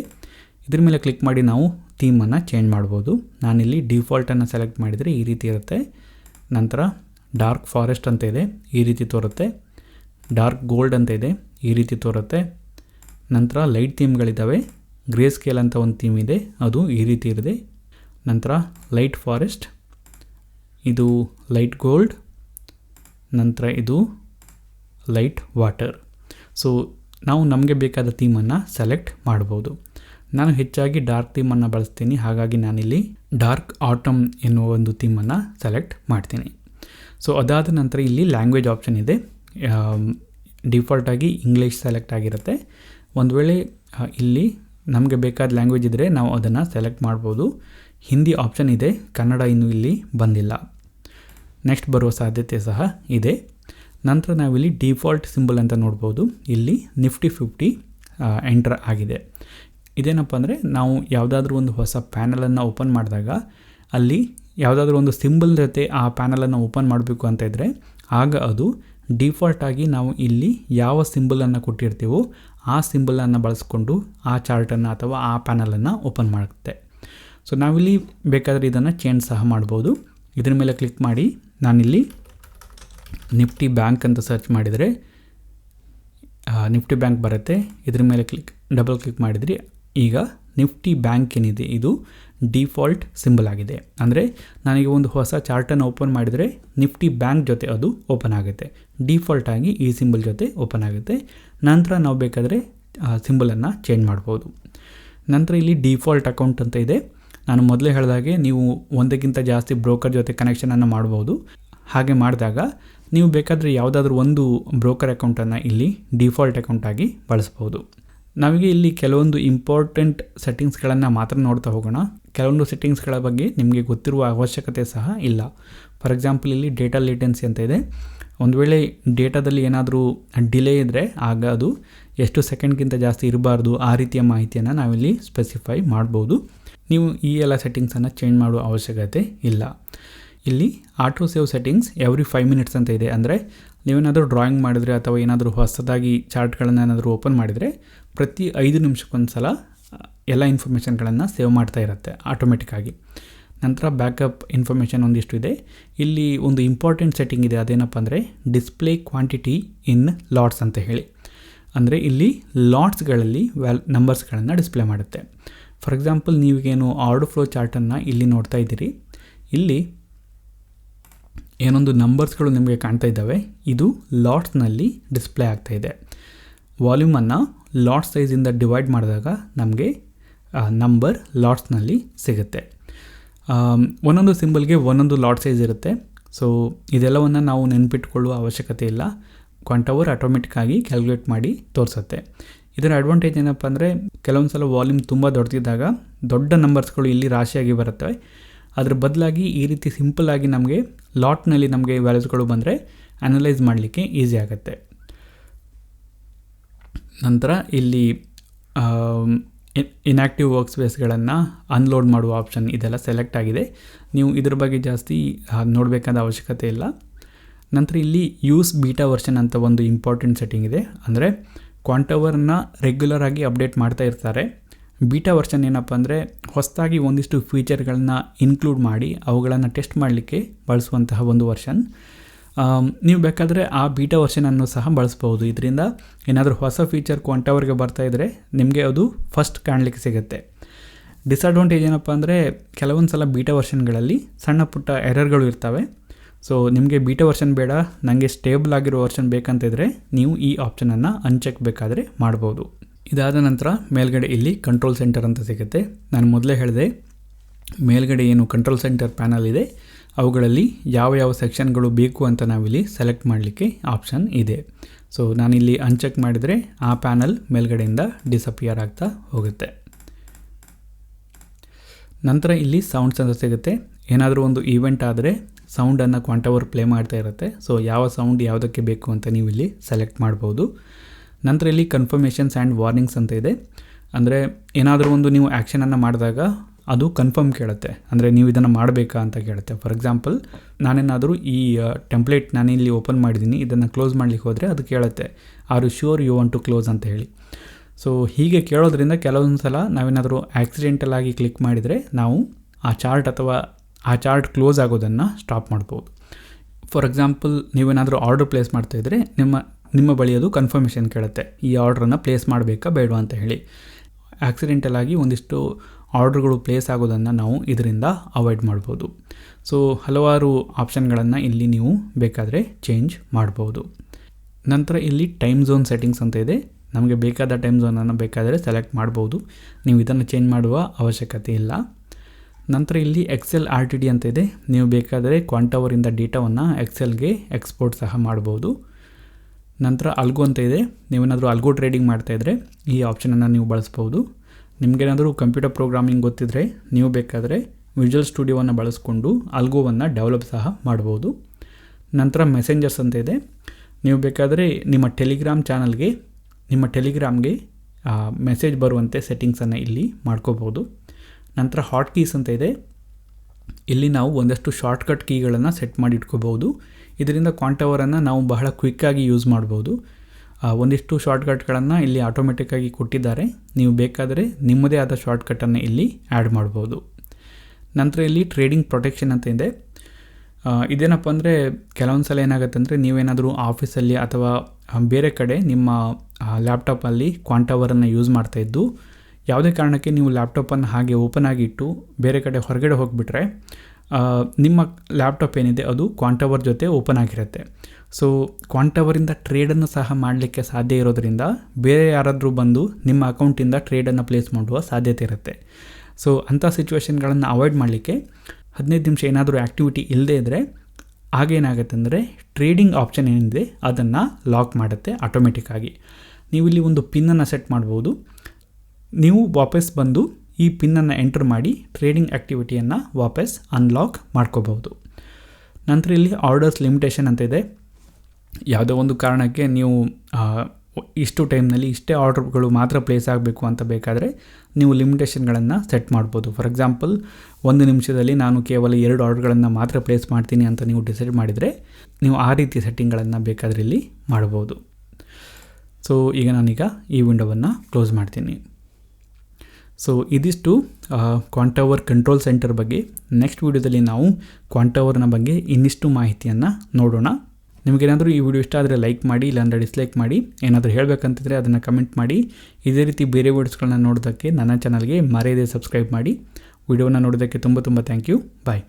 ಇದ್ರ ಮೇಲೆ ಕ್ಲಿಕ್ ಮಾಡಿ ನಾವು ಥೀಮನ್ನು ಚೇಂಜ್ ಮಾಡ್ಬೋದು. ನಾನಿಲ್ಲಿ ಡಿಫಾಲ್ಟನ್ನು ಸೆಲೆಕ್ಟ್ ಮಾಡಿದರೆ ಈ ರೀತಿ ಇರುತ್ತೆ. ನಂತರ ಡಾರ್ಕ್ ಫಾರೆಸ್ಟ್ ಅಂತ ಇದೆ, ಈ ರೀತಿ ತೋರುತ್ತೆ. ಡಾರ್ಕ್ ಗೋಲ್ಡ್ ಅಂತ ಇದೆ, ಈ ರೀತಿ ತೋರುತ್ತೆ. ನಂತರ ಲೈಟ್ ಥೀಮ್ಗಳಿದ್ದಾವೆ ಗ್ರೇ ಸ್ಕೇಲ್ ಅಂತ ಒಂದು ಥೀಮ್ ಇದೆ, ಅದು ಈ ರೀತಿ ಇರಿದೆ ನಂತರ ಲೈಟ್ ಫಾರೆಸ್ಟ್ ಇದು ಲೈಟ್ ಗೋಲ್ಡ್ ನಂತರ ಇದು ಲೈಟ್ ವಾಟರ್ ಸೊ ನಾವು ನಮಗೆ ಬೇಕಾದ ಥೀಮನ್ನು ಸೆಲೆಕ್ಟ್ ಮಾಡ್ಬೋದು. ನಾನು ಹೆಚ್ಚಾಗಿ ಡಾರ್ಕ್ ಥೀಮನ್ನು ಬಳಸ್ತೀನಿ. ಹಾಗಾಗಿ ನಾನಿಲ್ಲಿ ಡಾರ್ಕ್ ಆಟಮ್ ಎನ್ನುವ ಒಂದು ಥೀಮನ್ನು ಸೆಲೆಕ್ಟ್ ಮಾಡ್ತೀನಿ. ಸೊ ಅದಾದ ನಂತರ ಇಲ್ಲಿ ಲ್ಯಾಂಗ್ವೇಜ್ ಆಪ್ಷನ್ ಇದೆ. ಡಿಫಾಲ್ಟಾಗಿ ಇಂಗ್ಲೀಷ್ ಸೆಲೆಕ್ಟ್ ಆಗಿರುತ್ತೆ. ಒಂದು ವೇಳೆ ಇಲ್ಲಿ ನಮಗೆ ಬೇಕಾದ ಲ್ಯಾಂಗ್ವೇಜ್ ಇದ್ದರೆ ನಾವು ಅದನ್ನು ಸೆಲೆಕ್ಟ್ ಮಾಡ್ಬೋದು. ಹಿಂದಿ ಆಪ್ಷನ್ ಇದೆ. ಕನ್ನಡ ಇನ್ನೂ ಇಲ್ಲಿ ಬಂದಿಲ್ಲ. ನೆಕ್ಸ್ಟ್ ಬರುವ ಸಾಧ್ಯತೆ ಸಹ ಇದೆ. ನಂತರ ನಾವಿಲ್ಲಿ ಡಿಫಾಲ್ಟ್ ಸಿಂಬಲ್ ಅಂತ ನೋಡ್ಬೋದು. ಇಲ್ಲಿ ನಿಫ್ಟಿ ಫಿಫ್ಟಿ ಎಂಟರ್ ಆಗಿದೆ. ಇದೇನಪ್ಪ ಅಂದರೆ ನಾವು ಯಾವುದಾದ್ರೂ ಒಂದು ಹೊಸ ಪ್ಯಾನಲನ್ನು ಓಪನ್ ಮಾಡಿದಾಗ ಅಲ್ಲಿ ಯಾವುದಾದ್ರೂ ಒಂದು ಸಿಂಬಲ್ ಜೊತೆ ಆ ಪ್ಯಾನಲನ್ನು ಓಪನ್ ಮಾಡಬೇಕು ಅಂತ ಇದ್ದರೆ ಆಗ ಅದು ಡಿಫಾಲ್ಟ್ ಆಗಿ ನಾವು ಇಲ್ಲಿ ಯಾವ ಸಿಂಬಲನ್ನು ಕೊಟ್ಟಿರ್ತೀವೋ ಆ ಸಿಂಬಲನ್ನು ಬಳಸ್ಕೊಂಡು ಆ ಚಾರ್ಟನ್ನು ಅಥವಾ ಆ ಪ್ಯಾನಲನ್ನು ಓಪನ್ ಮಾಡುತ್ತೆ. ಸೊ ನಾವಿಲ್ಲಿ ಬೇಕಾದರೆ ಇದನ್ನು ಚೇಂಜ್ ಸಹ ಮಾಡ್ಬೋದು. ಇದರ ಮೇಲೆ ಕ್ಲಿಕ್ ಮಾಡಿ. ನಾನಿಲ್ಲಿ ನಿಫ್ಟಿ ಬ್ಯಾಂಕ್ ಅಂತ ಸರ್ಚ್ ಮಾಡಿದರೆ ನಿಫ್ಟಿ ಬ್ಯಾಂಕ್ ಬರುತ್ತೆ. ಇದ್ರ ಮೇಲೆ ಕ್ಲಿಕ್, ಡಬಲ್ ಕ್ಲಿಕ್ ಮಾಡಿದ್ರಿ ಈಗ ನಿಫ್ಟಿ ಬ್ಯಾಂಕ್ ಏನಿದೆ, ಇದು ಡಿಫಾಲ್ಟ್ ಸಿಂಬಲ್ ಆಗಿದೆ. ಅಂದರೆ ನನಗೆ ಒಂದು ಹೊಸ ಚಾರ್ಟನ್ನು ಓಪನ್ ಮಾಡಿದರೆ ನಿಫ್ಟಿ ಬ್ಯಾಂಕ್ ಜೊತೆ ಅದು ಓಪನ್ ಆಗುತ್ತೆ. ಡಿಫಾಲ್ಟ್ ಆಗಿ ಈ ಸಿಂಬಲ್ ಜೊತೆ ಓಪನ್ ಆಗುತ್ತೆ. ನಂತರ ನಾವು ಬೇಕಾದರೆ ಸಿಂಬಲನ್ನು ಚೇಂಜ್ ಮಾಡ್ಬೋದು. ನಂತರ ಇಲ್ಲಿ ಡಿಫಾಲ್ಟ್ ಅಕೌಂಟ್ ಅಂತ ಇದೆ. ನಾನು ಮೊದಲೇ ಹೇಳಿದಾಗೆ ನೀವು ಒಂದಕ್ಕಿಂತ ಜಾಸ್ತಿ ಬ್ರೋಕರ್ ಜೊತೆ ಕನೆಕ್ಷನನ್ನು ಮಾಡ್ಬೋದು. ಹಾಗೆ ಮಾಡಿದಾಗ ನೀವು ಬೇಕಾದರೆ ಯಾವುದಾದ್ರೂ ಒಂದು ಬ್ರೋಕರ್ ಅಕೌಂಟನ್ನು ಇಲ್ಲಿ ಡಿಫಾಲ್ಟ್ ಅಕೌಂಟಾಗಿ ಬಳಸ್ಬೋದು. ನಮಗೆ ಇಲ್ಲಿ ಕೆಲವೊಂದು ಇಂಪಾರ್ಟೆಂಟ್ ಸೆಟ್ಟಿಂಗ್ಸ್ಗಳನ್ನು ಮಾತ್ರ ನೋಡ್ತಾ ಹೋಗೋಣ. ಕೆಲವೊಂದು ಸೆಟ್ಟಿಂಗ್ಸ್ಗಳ ಬಗ್ಗೆ ನಿಮಗೆ ಗೊತ್ತಿರುವ ಅವಶ್ಯಕತೆ ಸಹ ಇಲ್ಲ. ಫಾರ್ ಎಕ್ಸಾಂಪಲ್ ಇಲ್ಲಿ ಡೇಟಾ ಲೇಟೆನ್ಸಿ ಅಂತ ಇದೆ. ಒಂದು ವೇಳೆ ಡೇಟಾದಲ್ಲಿ ಏನಾದರೂ ಡಿಲೇ ಇದ್ದರೆ ಆಗ ಅದು ಎಷ್ಟು ಸೆಕೆಂಡ್ಗಿಂತ ಜಾಸ್ತಿ ಇರಬಾರ್ದು ಆ ರೀತಿಯ ಮಾಹಿತಿಯನ್ನು ನಾವಿಲ್ಲಿ ಸ್ಪೆಸಿಫೈ ಮಾಡ್ಬೋದು. ನೀವು ಈ ಎಲ್ಲ ಸೆಟ್ಟಿಂಗ್ಸನ್ನು ಚೇಂಜ್ ಮಾಡುವ ಅವಶ್ಯಕತೆ ಇಲ್ಲ. ಇಲ್ಲಿ auto save settings every five minutes ಅಂತ ಇದೆ. ಅಂದರೆ ನೀವೇನಾದರೂ ಡ್ರಾಯಿಂಗ್ ಮಾಡಿದರೆ ಅಥವಾ ಏನಾದರೂ ಹೊಸದಾಗಿ ಚಾರ್ಟ್ಗಳನ್ನು ಏನಾದರೂ ಓಪನ್ ಮಾಡಿದರೆ ಪ್ರತಿ ಐದು ನಿಮಿಷಕ್ಕೊಂದು ಸಲ ಎಲ್ಲ ಇನ್ಫಾರ್ಮೇಷನ್ಗಳನ್ನು ಸೇವ್ ಮಾಡ್ತಾ ಇರುತ್ತೆ ಆಟೋಮೆಟಿಕ್ಕಾಗಿ ನಂತರ ಬ್ಯಾಕಪ್ ಇನ್ಫಾರ್ಮೇಷನ್ ಒಂದಿಷ್ಟು ಇದೆ. ಇಲ್ಲಿ ಒಂದು ಇಂಪಾರ್ಟೆಂಟ್ ಸೆಟ್ಟಿಂಗ್ ಇದೆ, ಅದೇನಪ್ಪ ಅಂದರೆ ಡಿಸ್ಪ್ಲೇ ಕ್ವಾಂಟಿಟಿ ಇನ್ ಲಾಟ್ಸ್ ಅಂತ ಹೇಳಿ. ಅಂದರೆ ಇಲ್ಲಿ ಲಾಟ್ಸ್ಗಳಲ್ಲಿ ವ್ಯಾಲ್ ನಂಬರ್ಸ್ಗಳನ್ನು ಡಿಸ್ಪ್ಲೇ ಮಾಡುತ್ತೆ. ಫಾರ್ ಎಕ್ಸಾಂಪಲ್ ನೀವೀಗೇನು ಆರ್ಡರ್ ಫ್ಲೋ ಚಾರ್ಟನ್ನು ಇಲ್ಲಿ ನೋಡ್ತಾ ಇದ್ದೀರಿ. ಇಲ್ಲಿ ಏನೊಂದು ನಂಬರ್ಸ್ಗಳು ನಿಮಗೆ ಕಾಣ್ತಾ ಇದ್ದಾವೆ. ಇದು ಲಾಟ್ಸ್ನಲ್ಲಿ ಡಿಸ್ಪ್ಲೇ ಆಗ್ತಾ ಇದೆ. ವಾಲ್ಯೂಮನ್ನು ಲಾಟ್ ಸೈಜಿಂದ ಡಿವೈಡ್ ಮಾಡಿದಾಗ ನಮಗೆ ನಂಬರ್ ಲಾಟ್ಸ್ನಲ್ಲಿ ಸಿಗುತ್ತೆ. ಒಂದೊಂದು ಸಿಂಬಲ್ಗೆ ಒಂದೊಂದು ಲಾಟ್ ಸೈಜ್ ಇರುತ್ತೆ. ಸೊ ಇದೆಲ್ಲವನ್ನು ನಾವು ನೆನ್ಪಿಟ್ಕೊಳ್ಳುವ ಅವಶ್ಯಕತೆ ಇಲ್ಲ. ಕ್ವಾಂಟವರ್ ಆಟೋಮೆಟಿಕ್ಕಾಗಿ ಕ್ಯಾಲ್ಕುಲೇಟ್ ಮಾಡಿ ತೋರಿಸುತ್ತೆ. ಇದರ ಅಡ್ವಾಂಟೇಜ್ ಏನಪ್ಪ ಅಂದರೆ, ಕೆಲವೊಂದು ಸಲ ವಾಲ್ಯೂಮ್ ತುಂಬ ದೊಡ್ಡದಿದ್ದಾಗ ದೊಡ್ಡ ನಂಬರ್ಸ್ಗಳು ಇಲ್ಲಿ ರಾಶಿಯಾಗಿ ಬರುತ್ತವೆ. ಅದರ ಬದಲಾಗಿ ಈ ರೀತಿ ಸಿಂಪಲ್ ಆಗಿ ನಮಗೆ ಲಾಟ್ನಲ್ಲಿ ನಮಗೆ ವ್ಯಾಲ್ಯೂಸ್ಗಳು ಬಂದರೆ ಅನಲೈಸ್ ಮಾಡಲಿಕ್ಕೆ ಈಸಿ ಆಗುತ್ತೆ. ನಂತರ ಇಲ್ಲಿ ಇನ್ಯಾಕ್ಟಿವ್ ವರ್ಕ್ ಸ್ಪೇಸ್ಗಳನ್ನು ಅನ್ಲೋಡ್ ಮಾಡುವ ಆಪ್ಷನ್ ಇದೆಲ್ಲ ಸೆಲೆಕ್ಟ್ ಆಗಿದೆ. ನೀವು ಇದ್ರ ಬಗ್ಗೆ ಜಾಸ್ತಿ ನೋಡಬೇಕಾದ ಅವಶ್ಯಕತೆ ಇಲ್ಲ. ನಂತರ ಇಲ್ಲಿ ಯೂಸ್ ಬೀಟಾ ವರ್ಷನ್ ಅಂತ ಒಂದು ಇಂಪಾರ್ಟೆಂಟ್ ಸೆಟ್ಟಿಂಗ್ ಇದೆ. ಅಂದರೆ ಕ್ವಾಂಟವರ್ನ ರೆಗ್ಯುಲರ್ ಆಗಿ ಅಪ್ಡೇಟ್ ಮಾಡ್ತಾ ಇರ್ತಾರೆ. ಬೀಟಾ ವರ್ಷನ್ ಏನಪ್ಪ ಅಂದರೆ ಹೊಸದಾಗಿ ಒಂದಿಷ್ಟು ಫೀಚರ್ಗಳನ್ನ ಇನ್ಕ್ಲೂಡ್ ಮಾಡಿ, ಅವುಗಳನ್ನು ಟೆಸ್ಟ್ ಮಾಡಲಿಕ್ಕೆ ಬಳಸುವಂತಹ ಒಂದು ವರ್ಷನ್ ನೀವು ಬೇಕಾದರೆ ಆ ಬೀಟಾ ವರ್ಷನನ್ನು ಸಹ ಬಳಸ್ಬೋದು ಇದರಿಂದ ಏನಾದರೂ ಹೊಸ ಫೀಚರ್ ಕ್ವಾಂಟವರ್ಗೆ ಬರ್ತಾ ಇದ್ದರೆ ನಿಮಗೆ ಅದು ಫಸ್ಟ್ ಕಾಣಲಿಕ್ಕೆ ಸಿಗುತ್ತೆ. ಡಿಸ್ಅಡ್ವಾಂಟೇಜ್ ಏನಪ್ಪ ಅಂದರೆ ಕೆಲವೊಂದು ಸಲ ಬೀಟಾ ವರ್ಷನ್ಗಳಲ್ಲಿ ಸಣ್ಣ ಪುಟ್ಟ ಎರರ್ಗಳು ಇರ್ತವೆ. ಸೊ ನಿಮಗೆ ಬೀಟಾ ವರ್ಷನ್ ಬೇಡ ನನಗೆ ಸ್ಟೇಬಲ್ ಆಗಿರೋ ವರ್ಷನ್ ಬೇಕಂತಿದ್ರೆ ನೀವು ಈ ಆಪ್ಷನನ್ನು ಅನ್ಚೆಕ್ ಬೇಕಾದರೆ ಮಾಡ್ಬೋದು. ಇದಾದ ನಂತರ ಮೇಲ್ಗಡೆ ಇಲ್ಲಿ ಕಂಟ್ರೋಲ್ ಸೆಂಟರ್ ಅಂತ ಸಿಗುತ್ತೆ. ನಾನು ಮೊದಲೇ ಹೇಳಿದೆ, ಮೇಲ್ಗಡೆ ಏನು ಕಂಟ್ರೋಲ್ ಸೆಂಟರ್ ಪ್ಯಾನಲ್ ಇದೆ ಅವುಗಳಲ್ಲಿ ಯಾವ ಯಾವ ಸೆಕ್ಷನ್ಗಳು ಬೇಕು ಅಂತ ನಾವಿಲ್ಲಿ ಸೆಲೆಕ್ಟ್ ಮಾಡಲಿಕ್ಕೆ ಆಪ್ಷನ್ ಇದೆ. ಸೊ, ನಾನಿಲ್ಲಿ ಅನ್ಚೆಕ್ ಮಾಡಿದರೆ ಆ ಪ್ಯಾನಲ್ ಮೇಲ್ಗಡೆಯಿಂದ ಡಿಸಪಿಯರ್ ಆಗ್ತಾ ಹೋಗುತ್ತೆ. ನಂತರ ಇಲ್ಲಿ ಸೌಂಡ್ಸ್ ಅಂತ ಸಿಗುತ್ತೆ. ಏನಾದರೂ ಒಂದು ಈವೆಂಟ್ ಆದರೆ ಸೌಂಡನ್ನು ಕ್ವಾಂಟವರ್ ಪ್ಲೇ ಮಾಡ್ತಾ ಇರುತ್ತೆ. ಸೊ, ಯಾವ ಸೌಂಡ್ ಯಾವುದಕ್ಕೆ ಬೇಕು ಅಂತ ನೀವು ಇಲ್ಲಿ ಸೆಲೆಕ್ಟ್ ಮಾಡ್ಬೋದು. ನಂತರ ಇಲ್ಲಿ ಕನ್ಫರ್ಮೇಷನ್ಸ್ ಆ್ಯಂಡ್ ವಾರ್ನಿಂಗ್ಸ್ ಅಂತ ಇದೆ. ಅಂದರೆ ಏನಾದರೂ ಒಂದು ನೀವು ಆ್ಯಕ್ಷನನ್ನು ಮಾಡಿದಾಗ ಅದು ಕನ್ಫರ್ಮ್ ಕೇಳುತ್ತೆ. ಅಂದರೆ ನೀವು ಇದನ್ನು ಮಾಡಬೇಕಾ ಅಂತ ಕೇಳುತ್ತೆ. ಫಾರ್ ಎಕ್ಸಾಂಪಲ್ ನಾನೇನಾದರೂ ಈ ಟೆಂಪ್ಲೇಟ್ ನಾನಿಲ್ಲಿ ಓಪನ್ ಮಾಡಿದ್ದೀನಿ, ಇದನ್ನು ಕ್ಲೋಸ್ ಮಾಡಲಿಕ್ಕೆ ಹೋದರೆ ಅದು ಕೇಳುತ್ತೆ. Are you sure you want to close ಅಂತ ಹೇಳಿ. ಸೊ ಹೀಗೆ ಕೇಳೋದ್ರಿಂದ ಕೆಲವೊಂದು ಸಲ ನಾವೇನಾದರೂ ಆಕ್ಸಿಡೆಂಟಲ್ ಆಗಿ ಕ್ಲಿಕ್ ಮಾಡಿದರೆ ನಾವು ಆ ಚಾರ್ಟ್ ಅಥವಾ ಆ ಚಾರ್ಟ್ ಕ್ಲೋಸ್ ಆಗೋದನ್ನು ಸ್ಟಾಪ್ ಮಾಡ್ಬೋದು. ಫಾರ್ ಎಕ್ಸಾಂಪಲ್ ನೀವೇನಾದರೂ ಆರ್ಡರ್ ಪ್ಲೇಸ್ ಮಾಡ್ತಾಯಿದ್ರೆ ನಿಮ್ಮ ನಿಮ್ಮ ಬಳಿ ಅದು ಕನ್ಫರ್ಮೇಷನ್ ಕೇಳುತ್ತೆ. ಈ ಆರ್ಡ್ರನ್ನು ಪ್ಲೇಸ್ ಮಾಡಬೇಕಾ ಬೇಡವಾ ಅಂತ ಹೇಳಿ. ಆಕ್ಸಿಡೆಂಟಲ್ ಆಗಿ ಒಂದಿಷ್ಟು ಆರ್ಡ್ರ್ಗಳು ಪ್ಲೇಸ್ ಆಗೋದನ್ನು ನಾವು ಇದರಿಂದ ಅವಾಯ್ಡ್ ಮಾಡ್ಬೋದು. ಸೊ ಹಲವಾರು ಆಪ್ಷನ್ಗಳನ್ನು ಇಲ್ಲಿ ನೀವು ಬೇಕಾದರೆ ಚೇಂಜ್ ಮಾಡ್ಬೋದು. ನಂತರ ಇಲ್ಲಿ ಟೈಮ್ ಝೋನ್ ಸೆಟ್ಟಿಂಗ್ಸ್ ಅಂತ ಇದೆ. ನಮಗೆ ಬೇಕಾದ ಟೈಮ್ ಝೋನನ್ನು ಬೇಕಾದರೆ ಸೆಲೆಕ್ಟ್ ಮಾಡ್ಬೋದು. ನೀವು ಇದನ್ನು ಚೇಂಜ್ ಮಾಡುವ ಅವಶ್ಯಕತೆ ಇಲ್ಲ. ನಂತರ ಇಲ್ಲಿ ಎಕ್ಸೆಲ್ ಆರ್ ಟಿ ಡಿ ಅಂತ ಇದೆ. ನೀವು ಬೇಕಾದರೆ ಕ್ವಾಂಟವರಿಂದ ಡೇಟಾವನ್ನು ಎಕ್ಸೆಲ್ಗೆ ಎಕ್ಸ್ಪೋರ್ಟ್ ಸಹ ಮಾಡ್ಬೋದು. ನಂತರ ಅಲ್ಗೋ ಅಂತ ಇದೆ. ನೀವೇನಾದರೂ ಅಲ್ಗೋ ಟ್ರೇಡಿಂಗ್ ಮಾಡ್ತಾಯಿದ್ರೆ ಈ ಆಪ್ಷನನ್ನು ನೀವು ಬಳಸ್ಬೋದು. ನಿಮಗೇನಾದರೂ ಕಂಪ್ಯೂಟರ್ ಪ್ರೋಗ್ರಾಮಿಂಗ್ ಗೊತ್ತಿದ್ದರೆ ನೀವು ಬೇಕಾದರೆ ವಿಜುವಲ್ ಸ್ಟುಡಿಯೋವನ್ನು ಬಳಸ್ಕೊಂಡು ಅಲ್ಗೋವನ್ನು ಡೆವಲಪ್ ಸಹ ಮಾಡ್ಬೋದು. ನಂತರ ಮೆಸೆಂಜರ್ಸ್ ಅಂತ ಇದೆ. ನೀವು ಬೇಕಾದರೆ ನಿಮ್ಮ ಟೆಲಿಗ್ರಾಮ್ ಚಾನಲ್ಗೆ ನಿಮ್ಮ ಟೆಲಿಗ್ರಾಮ್ಗೆ ಮೆಸೇಜ್ ಬರುವಂತೆ ಸೆಟ್ಟಿಂಗ್ಸನ್ನು ಇಲ್ಲಿ ಮಾಡ್ಕೋಬೋದು. ನಂತರ ಹಾಟ್ ಕೀಸ್ ಅಂತ ಇದೆ. ಇಲ್ಲಿ ನಾವು ಒಂದಷ್ಟು ಶಾರ್ಟ್ಕಟ್ ಕೀಗಳನ್ನು ಸೆಟ್ ಮಾಡಿ ಇಟ್ಕೋಬೋದು. ಇದರಿಂದ ಕ್ವಾಂಟವರನ್ನು ನಾವು ಬಹಳ ಕ್ವಿಕ್ಕಾಗಿ ಯೂಸ್ ಮಾಡ್ಬೋದು. ಒಂದಿಷ್ಟು ಶಾರ್ಟ್ಕಟ್ಗಳನ್ನು ಇಲ್ಲಿ ಆಟೋಮೆಟಿಕ್ಕಾಗಿ ಕೊಟ್ಟಿದ್ದಾರೆ. ನೀವು ಬೇಕಾದರೆ ನಿಮ್ಮದೇ ಆದ ಶಾರ್ಟ್ಕಟ್ಟನ್ನು ಇಲ್ಲಿ ಆ್ಯಡ್ ಮಾಡ್ಬೋದು. ನಂತರ ಇಲ್ಲಿ ಟ್ರೇಡಿಂಗ್ ಪ್ರೊಟೆಕ್ಷನ್ ಅಂತ ಇದೆ. ಇದೇನಪ್ಪ ಅಂದರೆ ಕೆಲವೊಂದು ಸಲ ಏನಾಗುತ್ತೆ ಅಂದರೆ ನೀವೇನಾದರೂ ಆಫೀಸಲ್ಲಿ ಅಥವಾ ಬೇರೆ ಕಡೆ ನಿಮ್ಮ ಲ್ಯಾಪ್ಟಾಪಲ್ಲಿ ಕ್ವಾಂಟವರನ್ನು ಯೂಸ್ ಮಾಡ್ತಾಯಿದ್ದು ಯಾವುದೇ ಕಾರಣಕ್ಕೆ ನೀವು ಲ್ಯಾಪ್ಟಾಪನ್ನು ಹಾಗೆ ಓಪನ್ ಆಗಿಟ್ಟು ಬೇರೆ ಕಡೆ ಹೊರಗಡೆ ಹೋಗಿಬಿಟ್ರೆ ನಿಮ್ಮ ಲ್ಯಾಪ್ಟಾಪ್ ಏನಿದೆ ಅದು ಕ್ವಾಂಟವರ್ ಜೊತೆ ಓಪನ್ ಆಗಿರುತ್ತೆ. ಸೊ ಕ್ವಾಂಟವರಿಂದ ಟ್ರೇಡನ್ನು ಸಹ ಮಾಡಲಿಕ್ಕೆ ಸಾಧ್ಯ ಇರೋದರಿಂದ ಬೇರೆ ಯಾರಾದರೂ ಬಂದು ನಿಮ್ಮ ಅಕೌಂಟಿಂದ ಟ್ರೇಡನ್ನು ಪ್ಲೇಸ್ ಮಾಡುವ ಸಾಧ್ಯತೆ ಇರುತ್ತೆ. ಸೊ ಅಂಥ ಸಿಚುವೇಷನ್ಗಳನ್ನು ಅವಾಯ್ಡ್ ಮಾಡಲಿಕ್ಕೆ ಹದಿನೈದು ನಿಮಿಷ ಏನಾದರೂ ಆ್ಯಕ್ಟಿವಿಟಿ ಇಲ್ಲದೇ ಇದ್ದರೆ ಆಗೇನಾಗುತ್ತೆ ಅಂದರೆ ಟ್ರೇಡಿಂಗ್ ಆಪ್ಷನ್ ಏನಿದೆ ಅದನ್ನು ಲಾಕ್ ಮಾಡುತ್ತೆ ಆಟೋಮೆಟಿಕ್ಕಾಗಿ ನೀವು ಇಲ್ಲಿ ಒಂದು ಪಿನ್ನನ್ನು ಸೆಟ್ ಮಾಡ್ಬೋದು. ನೀವು ವಾಪಸ್ ಬಂದು ಈ ಪಿನ್ನನ್ನು ಎಂಟರ್ ಮಾಡಿ ಟ್ರೇಡಿಂಗ್ ಆ್ಯಕ್ಟಿವಿಟಿಯನ್ನು ವಾಪಸ್ ಅನ್ಲಾಕ್ ಮಾಡ್ಕೋಬಹುದು. ನಂತರ ಇಲ್ಲಿ ಆರ್ಡರ್ಸ್ ಲಿಮಿಟೇಷನ್ ಅಂತ ಇದೆ. ಯಾವುದೋ ಒಂದು ಕಾರಣಕ್ಕೆ ನೀವು ಇಷ್ಟು ಟೈಮ್ನಲ್ಲಿ ಇಷ್ಟೇ ಆರ್ಡರ್ಗಳು ಮಾತ್ರ ಪ್ಲೇಸ್ ಆಗಬೇಕು ಅಂತ ಬೇಕಾದರೆ ನೀವು ಲಿಮಿಟೇಷನ್ಗಳನ್ನು ಸೆಟ್ ಮಾಡ್ಬೋದು. ಫಾರ್ ಎಕ್ಸಾಂಪಲ್, ಒಂದು ನಿಮಿಷದಲ್ಲಿ ನಾನು ಕೇವಲ ಎರಡು ಆರ್ಡ್ರ್ಗಳನ್ನು ಮಾತ್ರ ಪ್ಲೇಸ್ ಮಾಡ್ತೀನಿ ಅಂತ ನೀವು ಡಿಸೈಡ್ ಮಾಡಿದರೆ ನೀವು ಆ ರೀತಿ ಸೆಟ್ಟಿಂಗ್ಗಳನ್ನು ಬೇಕಾದರೆ ಇಲ್ಲಿ ಮಾಡ್ಬೋದು. ಸೊ, ಈಗ ನಾನೀಗ ಈ ವಿಂಡೋವನ್ನು ಕ್ಲೋಸ್ ಮಾಡ್ತೀನಿ. ಸೊ, ಇದಿಷ್ಟು ಕ್ವಾಂಟವರ್ ಕಂಟ್ರೋಲ್ ಸೆಂಟರ್ ಬಗ್ಗೆ. ನೆಕ್ಸ್ಟ್ ವಿಡಿಯೋದಲ್ಲಿ ನಾವು ಕ್ವಾಂಟವರ್ನ ಬಗ್ಗೆ ಇನ್ನಿಷ್ಟು ಮಾಹಿತಿಯನ್ನು ನೋಡೋಣ. ನಿಮಗೇನಾದರೂ ಈ ವಿಡಿಯೋ ಇಷ್ಟ ಆದರೆ ಲೈಕ್ ಮಾಡಿ, ಇಲ್ಲಾಂದರೆ ಡಿಸ್ಲೈಕ್ ಮಾಡಿ, ಏನಾದರೂ ಹೇಳಬೇಕಂತಿದ್ರೆ ಅದನ್ನು ಕಮೆಂಟ್ ಮಾಡಿ. ಇದೇ ರೀತಿ ಬೇರೆ ವಿಡಿಯೋಸ್ಗಳನ್ನ ನೋಡೋದಕ್ಕೆ ನನ್ನ ಚಾನಲ್ಗೆ ಮರೆಯದೆ ಸಬ್ಸ್ಕ್ರೈಬ್ ಮಾಡಿ. ವಿಡಿಯೋನ ನೋಡೋದಕ್ಕೆ ತುಂಬ ತುಂಬ ಥ್ಯಾಂಕ್ ಯು ಬಾಯ್